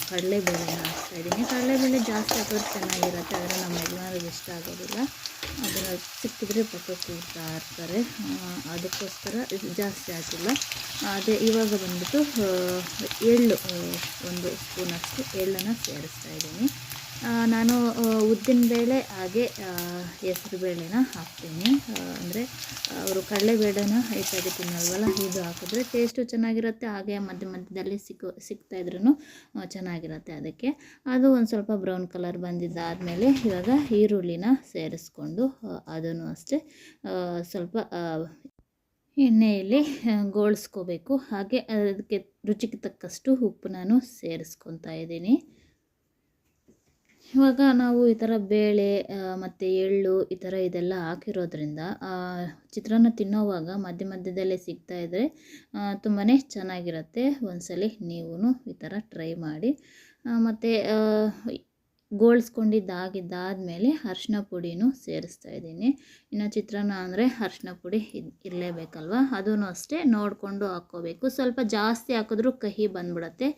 ಕಡಲೆಬೇಳೆನ ಹಾಕ್ತಾಯಿದ್ದೀನಿ ಕಡಲೆಬೇಳೆ ಜಾಸ್ತಿ ಹಾಕೋದು ಚೆನ್ನಾಗಿರುತ್ತೆ, ಆದರೆ ನಮ್ಮ ಯಜಮಾನಿಗೆ ಇಷ್ಟ ಆಗೋದಿಲ್ಲ. ಅದನ್ನು ಸಿಕ್ಕಿದ್ರೆ ಪಕ್ಕ ಕೂಡ್ತಾ ಇರ್ತಾರೆ. ಅದಕ್ಕೋಸ್ಕರ ಜಾಸ್ತಿ ಹಾಕಿಲ್ಲ ಅದೇ ಇವಾಗ ಬಂದ್ಬಿಟ್ಟು ಎಳ್ಳು ಒಂದು ಸ್ಪೂನಷ್ಟು ಎಳ್ಳನ್ನು ಸೇರಿಸ್ತಾ ಇದ್ದೀನಿ. ನಾನು ಉದ್ದಿನ ಬೇಳೆ, ಹಾಗೆ ಹೆಸ್ರು ಬೇಳೆನ ಹಾಕ್ತೀನಿ. ಅಂದರೆ, ಅವರು ಕಡಲೆಬೇಳೆನ ಹೆಚ್ಚಾಗಿ ತಿನ್ನಲ್ವಲ್ಲ, ಇದು ಹಾಕಿದ್ರೆ ಟೇಸ್ಟು ಚೆನ್ನಾಗಿರುತ್ತೆ, ಹಾಗೆ ಮಧ್ಯ ಮಧ್ಯದಲ್ಲಿ ಸಿಕ್ಕು ಸಿಗ್ತಾಯಿದ್ರೂ ಚೆನ್ನಾಗಿರುತ್ತೆ ಅದಕ್ಕೆ. ಅದು ಒಂದು ಸ್ವಲ್ಪ ಬ್ರೌನ್ ಕಲರ್ ಬಂದಿದ್ದಾದಮೇಲೆ ಇವಾಗ ಈರುಳ್ಳಿನ ಸೇರಿಸ್ಕೊಂಡು ಅದನ್ನು ಅಷ್ಟೇ ಸ್ವಲ್ಪ ಎಣ್ಣೆಯಲ್ಲಿ ಗೋಳಿಸ್ಕೋಬೇಕು. ಹಾಗೆ ಅದಕ್ಕೆ ರುಚಿಗೆ ತಕ್ಕಷ್ಟು ಉಪ್ಪು ನಾನು ಸೇರಿಸ್ಕೊತಾ ಇದ್ದೀನಿ. ಇವಾಗ ನಾವು ಈ ಥರ ಬೇಳೆ ಮತ್ತು ಎಳ್ಳು ಈ ಥರ ಇದೆಲ್ಲ ಹಾಕಿರೋದ್ರಿಂದ ಚಿತ್ರಾನ್ನ ತಿನ್ನೋವಾಗ ಮಧ್ಯ ಮಧ್ಯದಲ್ಲೇ ಸಿಗ್ತಾಯಿದ್ರೆ ತುಂಬಾ ಚೆನ್ನಾಗಿರುತ್ತೆ. ಒಂದ್ಸಲ ನೀವೂ ಈ ಥರ ಟ್ರೈ ಮಾಡಿ. ಮತ್ತು ಗೋಳಿಸ್ಕೊಂಡಿದ್ದಾಗಿದ್ದಾದಮೇಲೆ ಅರ್ಶಿನ ಪುಡಿನೂ ಸೇರಿಸ್ತಾ ಇದ್ದೀನಿ. ಇನ್ನು ಚಿತ್ರಾನ್ನ ಅಂದರೆ ಅರ್ಶಿನ ಪುಡಿ ಇರಲೇಬೇಕಲ್ವ? ಅದೂ ಅಷ್ಟೇ ನೋಡಿಕೊಂಡು ಹಾಕ್ಕೋಬೇಕು. ಸ್ವಲ್ಪ ಜಾಸ್ತಿ ಹಾಕಿದ್ರೂ ಕಹಿ ಬಂದ್ಬಿಡತ್ತೆ.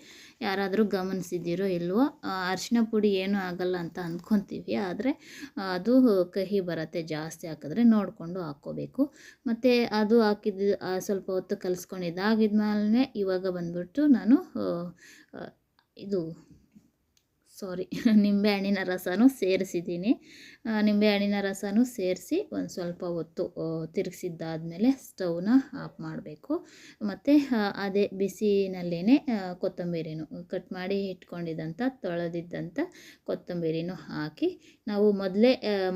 ಯಾರಾದರೂ ಗಮನಿಸಿದ್ದೀರೋ ಇಲ್ವೋ ಅರಿಶಿನ ಪುಡಿ ಏನೂ ಆಗಲ್ಲ ಅಂತ ಅಂದ್ಕೊತೀವಿ ಆದರೆ ಅದು ಕಹಿ ಬರುತ್ತೆ ಜಾಸ್ತಿ ಹಾಕಿದ್ರೆ ನೋಡಿಕೊಂಡು ಹಾಕ್ಕೋಬೇಕು. ಮತ್ತು ಅದು ಹಾಕಿದ್ದು ಸ್ವಲ್ಪ ಹೊತ್ತು ಕಲಿಸ್ಕೊಂಡಿದ್ದಾಗಿದ್ಮೇಲೆ ಇವಾಗ ಬಂದ್ಬಿಟ್ಟು ನಾನು ಇದು ಸಾರಿ ನಿಂಬೆಹಣ್ಣಿನ ರಸನೂ ಸೇರಿಸಿದ್ದೀನಿ. ನಿಂಬೆಹಣ್ಣಿನ ರಸನೂ ಸೇರಿಸಿ ಒಂದು ಸ್ವಲ್ಪ ಹೊತ್ತು ತಿರುಗಿಸಿದ್ದಾದಮೇಲೆ ಸ್ಟವ್ನ ಆಫ್ ಮಾಡಬೇಕು. ಮತ್ತು ಅದೇ ಬಿಸಿನಲ್ಲೇ ಕೊತ್ತಂಬರಿನೂ ಕಟ್ ಮಾಡಿ ಇಟ್ಕೊಂಡಿದ್ದಂಥ, ತೊಳೆದಿದ್ದಂಥ ಕೊತ್ತಂಬರಿನೂ ಹಾಕಿ, ನಾವು ಮೊದಲೇ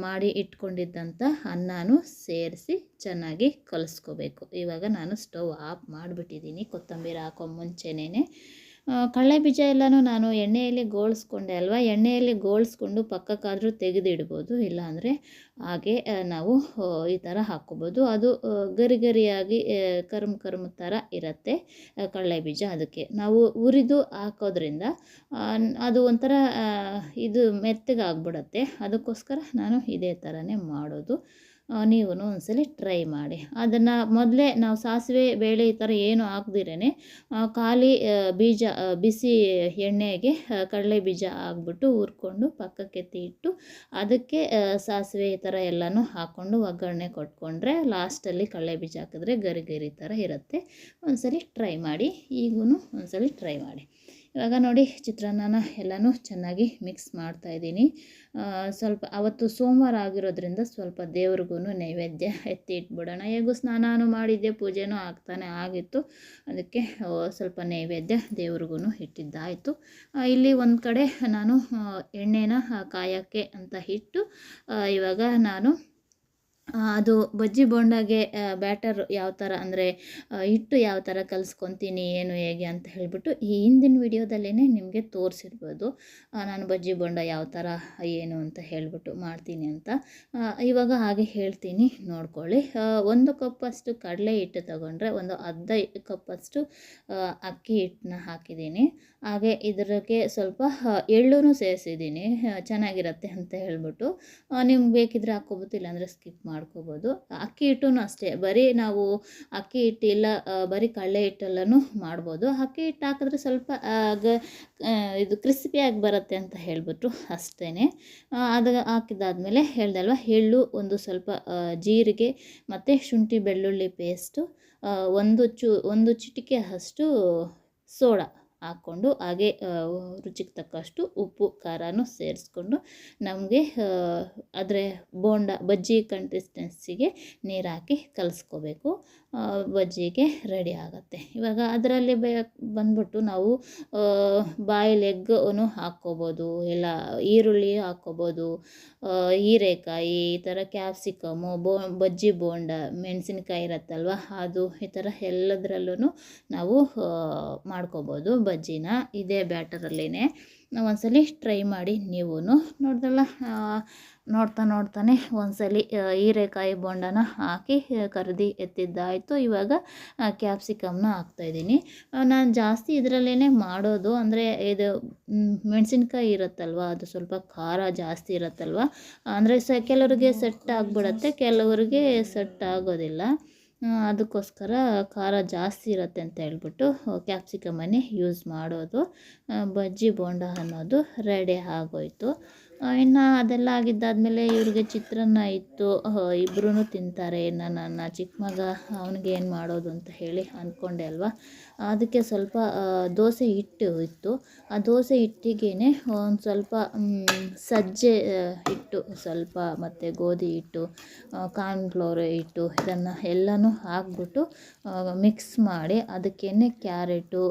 ಮಾಡಿ ಇಟ್ಕೊಂಡಿದ್ದಂಥ ಅನ್ನನೂ ಸೇರಿಸಿ ಚೆನ್ನಾಗಿ ಕಲಿಸ್ಕೋಬೇಕು. ಇವಾಗ ನಾನು ಸ್ಟವ್ ಆಫ್ ಮಾಡಿಬಿಟ್ಟಿದ್ದೀನಿ, ಕೊತ್ತಂಬರಿ ಹಾಕೋ ಮುಂಚೆನೇ ಕಡಲೆ ಬೀಜ ಎಲ್ಲನೂ ನಾನು ಎಣ್ಣೆಯಲ್ಲಿ ಗೋಳಿಸ್ಕೊಂಡೆ ಅಲ್ವಾ? ಎಣ್ಣೆಯಲ್ಲಿ ಗೋಳಿಸ್ಕೊಂಡು ಪಕ್ಕಕ್ಕಾದರೂ ತೆಗೆದಿಡ್ಬೋದು, ಇಲ್ಲಾಂದರೆ ಹಾಗೆ ನಾವು ಈ ಥರ ಹಾಕ್ಕೋಬೋದು. ಅದು ಗರಿ ಗರಿಯಾಗಿ ಕರ್ಮ್ ಕರ್ಮ್ ಥರ ಇರುತ್ತೆ ಕಡಲೆ ಬೀಜ ಅದಕ್ಕೆ. ನಾವು ಉರಿದು ಹಾಕೋದ್ರಿಂದ ಅದು ಒಂಥರ ಇದು ಮೆತ್ತಗಾಗ್ಬಿಡತ್ತೆ. ಅದಕ್ಕೋಸ್ಕರ ನಾನು ಇದೇ ಥರನೇ ಮಾಡೋದು. ನೀವು ಒಂದ್ಸಲಿ ಟ್ರೈ ಮಾಡಿ. ಅದನ್ನು ಮೊದಲೇ ನಾವು ಸಾಸಿವೆ, ಬೇಳೆ ಈ ಥರ ಏನು ಹಾಕ್ದಿರೇ ಖಾಲಿ ಬೀಜ ಬಿಸಿ ಎಣ್ಣೆಗೆ ಕಡಲೆ ಬೀಜ ಹಾಕ್ಬಿಟ್ಟು ಹುರ್ಕೊಂಡು ಪಕ್ಕಕ್ಕೆ ಇಟ್ಟು ಅದಕ್ಕೆ ಸಾಸಿವೆ ಈ ಥರ ಎಲ್ಲನೂ ಹಾಕ್ಕೊಂಡು ಒಗ್ಗರಣೆ ಕೊಟ್ಕೊಂಡ್ರೆ ಲಾಸ್ಟಲ್ಲಿ ಕಡಲೆ ಬೀಜ ಹಾಕಿದ್ರೆ ಗರಿ ಗರಿ ಥರ ಇರುತ್ತೆ. ಒಂದ್ಸಲಿ ಟ್ರೈ ಮಾಡಿ ಈಗೂ ಒಂದ್ಸಲಿ ಟ್ರೈ ಮಾಡಿ. ಇವಾಗ ನೋಡಿ ಚಿತ್ರಾನ್ನನ ಎಲ್ಲನೂ ಚೆನ್ನಾಗಿ ಮಿಕ್ಸ್ ಮಾಡ್ತಾಯಿದ್ದೀನಿ ಸ್ವಲ್ಪ ಅವತ್ತು ಸೋಮವಾರ ಆಗಿರೋದ್ರಿಂದ ಸ್ವಲ್ಪ ದೇವ್ರಿಗೂ ನೈವೇದ್ಯ ಎತ್ತಿ ಇಟ್ಬಿಡೋಣ. ಹೇಗೂ ಸ್ನಾನನೂ ಮಾಡಿದ್ದೆ, ಪೂಜೆನೂ ಆಗ್ತಾನೆ ಆಗಿತ್ತು. ಅದಕ್ಕೆ ಸ್ವಲ್ಪ ನೈವೇದ್ಯ ದೇವ್ರಿಗೂ ಇಟ್ಟಿದ್ದಾಯಿತು. ಇಲ್ಲಿ ಒಂದು ಕಡೆ ನಾನು ಎಣ್ಣೆನ ಕಾಯೋಕ್ಕೆ ಅಂತ ಇಟ್ಟು ಇವಾಗ ನಾನು ಅದು ಬಜ್ಜಿ ಬೋಂಡಾಗೆ ಬ್ಯಾಟರ್ ಯಾವ ಥರ ಅಂದರೆ ಹಿಟ್ಟು ಯಾವ ಥರ ಕಲಿಸ್ಕೊತೀನಿ, ಏನು ಹೇಗೆ ಅಂತ ಹೇಳಿಬಿಟ್ಟು ಈ ಹಿಂದಿನ ವಿಡಿಯೋದಲ್ಲೇ ನಿಮಗೆ ತೋರಿಸಿರ್ಬೋದು. ನಾನು ಬಜ್ಜಿ ಬೋಂಡ ಯಾವ ಥರ ಏನು ಅಂತ ಹೇಳಿಬಿಟ್ಟು ಮಾಡ್ತೀನಿ ಅಂತ. ಇವಾಗ ಹಾಗೆ ಹೇಳ್ತೀನಿ, ನೋಡ್ಕೊಳ್ಳಿ. ಒಂದು ಕಪ್ಪಷ್ಟು ಕಡಲೆ ಹಿಟ್ಟು ತಗೊಂಡ್ರೆ, ಒಂದು ಅರ್ಧ ಕಪ್ಪಷ್ಟು ಅಕ್ಕಿ ಹಿಟ್ಟನ್ನ ಹಾಕಿದ್ದೀನಿ. ಹಾಗೆ ಇದಕ್ಕೆ ಸ್ವಲ್ಪ ಎಳ್ಳೂ ಸೇರಿಸಿದ್ದೀನಿ ಚೆನ್ನಾಗಿರುತ್ತೆ ಅಂತ ಹೇಳಿಬಿಟ್ಟು. ನಿಮ್ಗೆ ಬೇಕಿದ್ರೆ ಹಾಕ್ಕೋಬೋದು, ಇಲ್ಲಾಂದರೆ ಸ್ಕಿಪ್ ಮಾಡ್ಕೋಬೋದು. ಅಕ್ಕಿ ಹಿಟ್ಟು ಅಷ್ಟೇ. ಬರೀ ನಾವು ಅಕ್ಕಿ ಹಿಟ್ಟು ಇಲ್ಲ ಬರೀ ಕಡಲೆ ಹಿಟ್ಟೆಲ್ಲನೂ ಮಾಡ್ಬೋದು. ಅಕ್ಕಿ ಹಿಟ್ಟು ಹಾಕಿದ್ರೆ ಸ್ವಲ್ಪ ಗ ಇದು ಕ್ರಿಸ್ಪಿಯಾಗಿ ಬರುತ್ತೆ ಅಂತ ಹೇಳಿಬಿಟ್ಟು ಅಷ್ಟೇ ಅದು ಹಾಕಿದಾದ್ಮೇಲೆ ಹೇಳ್ದಲ್ವ, ಎಳ್ಳು ಒಂದು ಸ್ವಲ್ಪ ಜೀರಿಗೆ ಮತ್ತು ಶುಂಠಿ ಬೆಳ್ಳುಳ್ಳಿ ಪೇಸ್ಟು ಒಂದು ಚು, ಒಂದು ಚಿಟಿಕೆ ಅಷ್ಟು ಸೋಡಾ. ಹಾಕ್ಕೊಂಡು ಹಾಗೆ ರುಚಿಗೆ ತಕ್ಕಷ್ಟು ಉಪ್ಪು, ಖಾರನೂ ಸೇರಿಸ್ಕೊಂಡು ನಮಗೆ ಅದರ ಬೋಂಡ, ಬಜ್ಜಿ ಕನ್ಸಿಸ್ಟೆನ್ಸಿಗೆ ನೀರು ಹಾಕಿ ಕಲಿಸ್ಕೋಬೇಕು. ಬಜ್ಜಿಗೆ ರೆಡಿ ಆಗುತ್ತೆ. ಇವಾಗ ಅದರಲ್ಲಿ ಬೇ, ಬಂದ್ಬಿಟ್ಟು ನಾವು ಬಾಯ್ಲ್ ಎಗ್ಗನ್ನು ಹಾಕ್ಕೋಬೋದು, ಇಲ್ಲ ಈರುಳ್ಳಿ ಹಾಕ್ಕೋಬೋದು ಹೀರೆಕಾಯಿ, ಈ ಥರ ಕ್ಯಾಪ್ಸಿಕಮು ಬೋ, ಬಜ್ಜಿ ಬೋಂಡ, ಮೆಣಸಿನ್ಕಾಯಿ ಇರುತ್ತಲ್ವ, ಅದು ಈ ಥರ ಎಲ್ಲದರಲ್ಲೂ ನಾವು ಮಾಡ್ಕೋಬೋದು ಬಜ್ಜಿನ. ಇದೇ ಬ್ಯಾಟರಲ್ಲೇ ಒಂದ್ಸಲಿ ಟ್ರೈ ಮಾಡಿ ನೀವು ನೋಡ್ದಲ್ಲ ನೋಡ್ತಾ ನೋಡ್ತಾನೆ ಒಂದ್ಸಲಿ ಹೀರೆಕಾಯಿ ಬೊಂಡನ ಹಾಕಿ ಕರ್ದು ಎತ್ತಿದ್ದಾಯಿತು. ಇವಾಗ ಕ್ಯಾಪ್ಸಿಕಮ್ನ ಹಾಕ್ತಾಯಿದ್ದೀನಿ ನಾನು ಜಾಸ್ತಿ ಇದರಲ್ಲೇ ಮಾಡೋದು ಅಂದರೆ ಇದು ಮೆಣಸಿನ್ಕಾಯಿ ಇರುತ್ತಲ್ವ ಅದು ಸ್ವಲ್ಪ ಖಾರ ಜಾಸ್ತಿ ಇರುತ್ತಲ್ವ ಅಂದರೆ ಸ ಕೆಲವರಿಗೆ ಸೆಟ್ ಆಗಿಬಿಡತ್ತೆ ಕೆಲವರಿಗೆ ಸೆಟ್ ಆಗೋದಿಲ್ಲ. ಅದಕ್ಕೋಸ್ಕರ ಖಾರ ಜಾಸ್ತಿ ಇರುತ್ತೆ ಅಂತ ಹೇಳ್ಬಿಟ್ಟು ಕ್ಯಾಪ್ಸಿಕಮನ್ನೇ ಯೂಸ್ ಮಾಡೋದು. ಬಜ್ಜಿ, ಬೋಂಡ ಅನ್ನೋದು ರೆಡಿ ಆಗೋಯ್ತು. ಇನ್ನು ಅದೆಲ್ಲ ಆಗಿದ್ದಾದಮೇಲೆ ಇವ್ರಿಗೆ ಚಿತ್ರಾನ್ನ ಇತ್ತು. ಇಬ್ಬರೂ ತಿಂತಾರೆ. ಇನ್ನು ನನ್ನ ಚಿಕ್ಕ ಮಗ ಅವನಿಗೆ ಏನು ಮಾಡೋದು ಅಂತ ಹೇಳಿ ಅಂದ್ಕೊಂಡೆ ಅಲ್ವಾ? ಅದಕ್ಕೆ ಸ್ವಲ್ಪ ದೋಸೆ ಹಿಟ್ಟು ಇತ್ತು. ಆ ದೋಸೆ ಹಿಟ್ಟಿಗೇ ಒಂದು ಸ್ವಲ್ಪ ಸಜ್ಜೆ ಹಿಟ್ಟು, ಸ್ವಲ್ಪ ಮತ್ತು ಗೋಧಿ ಹಿಟ್ಟು ಕಾರ್ನ್ಫ್ಲೋರ್ ಹಿಟ್ಟು ಇದನ್ನು ಎಲ್ಲನೂ ಹಾಕ್ಬಿಟ್ಟು ಮಿಕ್ಸ್ ಮಾಡಿ ಅದಕ್ಕೇ ಕ್ಯಾರೆಟು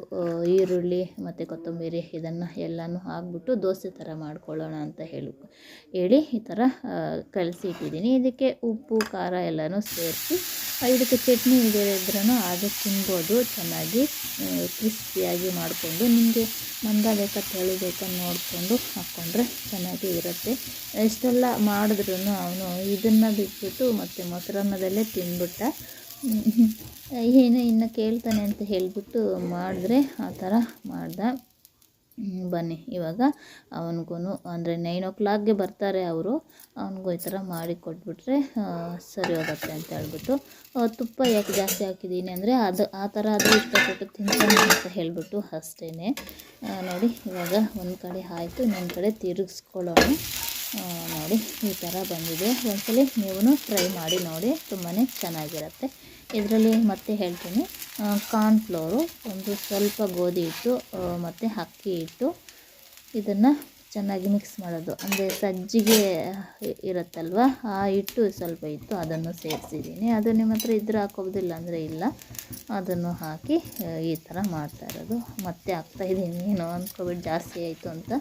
ಈರುಳ್ಳಿ ಮತ್ತು ಕೊತ್ತಂಬರಿ ಇದನ್ನು ಎಲ್ಲನೂ ಹಾಕ್ಬಿಟ್ಟು ದೋಸೆ ಥರ ಮಾಡ್ಕೊಳ್ಳೋಣ ಅಂತ ಹೇಳಿ ಹೇಳಿ ಈ ಥರ ಕಲಸಿಟ್ಟಿದ್ದೀನಿ ಇದಕ್ಕೆ ಉಪ್ಪು, ಖಾರ ಎಲ್ಲನೂ ಸೇರಿಸಿ ಇದಕ್ಕೆ ಚಟ್ನಿ ಇಲ್ಲದೇ ಇದ್ರೂ ಅದು ತಿನ್ಬೋದು. ಚೆನ್ನಾಗಿ ಕ್ರಿಸ್ಪಿಯಾಗಿ ಮಾಡಿಕೊಂಡು ನಿಮಗೆ ಮಂದ ಬೇಕಾ ತೆಳು ಬೇಕಾ ನೋಡಿಕೊಂಡು ಹಾಕ್ಕೊಂಡ್ರೆ ಚೆನ್ನಾಗಿ ಇರುತ್ತೆ. ಎಷ್ಟೆಲ್ಲ ಮಾಡಿದ್ರೂ ಅವನು ಇದನ್ನು ಬಿಟ್ಬಿಟ್ಟು ಮತ್ತು ಮೊಸರನ್ನದಲ್ಲೇ ತಿಂದ್ಬಿಟ್ಟ. ಏನು ಇನ್ನು ಕೇಳ್ತಾನೆ ಅಂತ ಹೇಳಿಬಿಟ್ಟು ಮಾಡಿದ್ರೆ ಆ ಥರ ಮಾಡ್ದೆ. ಬನ್ನಿ. ಇವಾಗ ಅವನಿಗೂ ಅಂದರೆ ನೈನ್ ಓ ಕ್ಲಾಕ್ಗೆ ಬರ್ತಾರೆ ಅವರು. ಅವನಿಗೂ ಈ ಥರ ಮಾಡಿ ಕೊಟ್ಬಿಟ್ರೆ ಸರಿ ಹೋಗುತ್ತೆ ಅಂತ ಹೇಳ್ಬಿಟ್ಟು ತುಪ್ಪ ಯಾಕೆ ಜಾಸ್ತಿ ಹಾಕಿದ್ದೀನಿ ಅಂದರೆ ಅದು, ಆ ಥರ ಆದರೂ ಇಷ್ಟಪಟ್ಟು ತಿಂತಾನೆ ಅಂತ ಹೇಳಿಬಿಟ್ಟು ಅಷ್ಟೇ ನೋಡಿ, ಇವಾಗ ಒಂದು ಕಡೆ ಆಯಿತು, ಇನ್ನೊಂದು ಕಡೆ ತಿರುಗಿಸ್ಕೊಳ್ಳೋಣ. ನೋಡಿ, ಈ ಥರ ಬಂದಿದೆ. ಒಂದ್ಸಲಿ ನೀವು ಟ್ರೈ ಮಾಡಿ ನೋಡಿ ತುಂಬಾ ಚೆನ್ನಾಗಿರುತ್ತೆ. ಇದರಲ್ಲಿ ಮತ್ತೆ ಹೇಳ್ತೀನಿ. ಕಾರ್ನ್ಫ್ಲೋರು ಒಂದು ಸ್ವಲ್ಪ ಗೋಧಿ ಹಿಟ್ಟು ಮತ್ತು ಅಕ್ಕಿ ಹಿಟ್ಟು ಇದನ್ನು ಚೆನ್ನಾಗಿ ಮಿಕ್ಸ್ ಮಾಡೋದು. ಅಂದರೆ ಸಜ್ಜಿಗೆ ಇರುತ್ತಲ್ವ, ಆ ಹಿಟ್ಟು ಸ್ವಲ್ಪ ಇತ್ತು, ಅದನ್ನು ಸೇರಿಸಿದ್ದೀನಿ. ಅದು ನಿಮ್ಮ ಹತ್ರ ಇದ್ದರೆ ಹಾಕೋಬೋದಿಲ್ಲ ಅಂದರೆ ಇಲ್ಲ. ಅದನ್ನು ಹಾಕಿ ಈ ಥರ ಮಾಡ್ತಾ ಇರೋದು. ಮತ್ತೆ ಹಾಕ್ತಾಯಿದ್ದೀನಿ ಏನೋ ಅಂದ್ಕೊಬಿಟ್ಟು ಜಾಸ್ತಿ ಆಯಿತು ಅಂತ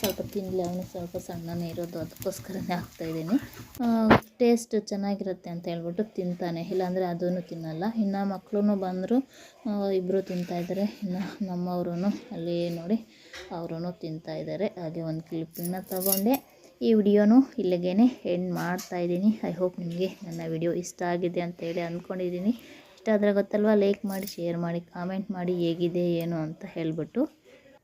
ಸ್ವಲ್ಪ ತಿನ್ನಲಿ ಅವನು ಸ್ವಲ್ಪ ಸಣ್ಣನೇ ಇರೋದು, ಅದಕ್ಕೋಸ್ಕರನೇ ಹಾಕ್ತಾಯಿದ್ದೀನಿ ಟೇಸ್ಟ್ ಚೆನ್ನಾಗಿರುತ್ತೆ ಅಂತ ಹೇಳ್ಬಿಟ್ಟು ತಿಂತಾನೆ. ಇಲ್ಲಾಂದರೆ ಅದೂ ತಿನ್ನಲ್ಲ. ಇನ್ನು ಮಕ್ಕಳು ಬಂದರೂ ಇಬ್ಬರು ತಿಂತಾಯಿದ್ದಾರೆ ಇನ್ನು ನಮ್ಮವರು ಅಲ್ಲಿ ನೋಡಿ ಅವರು ತಿಂತಾಯಿದ್ದಾರೆ ಹಾಗೆ ಒಂದು ಕ್ಲಿಪ್ಪನ್ನು ತಗೊಂಡೆ. ಈ ವಿಡಿಯೋನು ಇಲ್ಲಿಗೆ ಎಂಡ್ ಮಾಡ್ತಾ ಇದ್ದೀನಿ. ಐ ಹೋಪ್ ನಿಮಗೆ ನನ್ನ ವಿಡಿಯೋ ಇಷ್ಟ ಆಗಿದೆ ಅಂತೇಳಿ ಅಂದ್ಕೊಂಡಿದ್ದೀನಿ ಇಷ್ಟ ಆದರೆ ಗೊತ್ತಲ್ವ ಲೈಕ್ ಮಾಡಿ ಶೇರ್ ಮಾಡಿ ಕಾಮೆಂಟ್ ಮಾಡಿ ಹೇಗಿದೆ, ಏನು ಅಂತ ಹೇಳಿಬಿಟ್ಟು.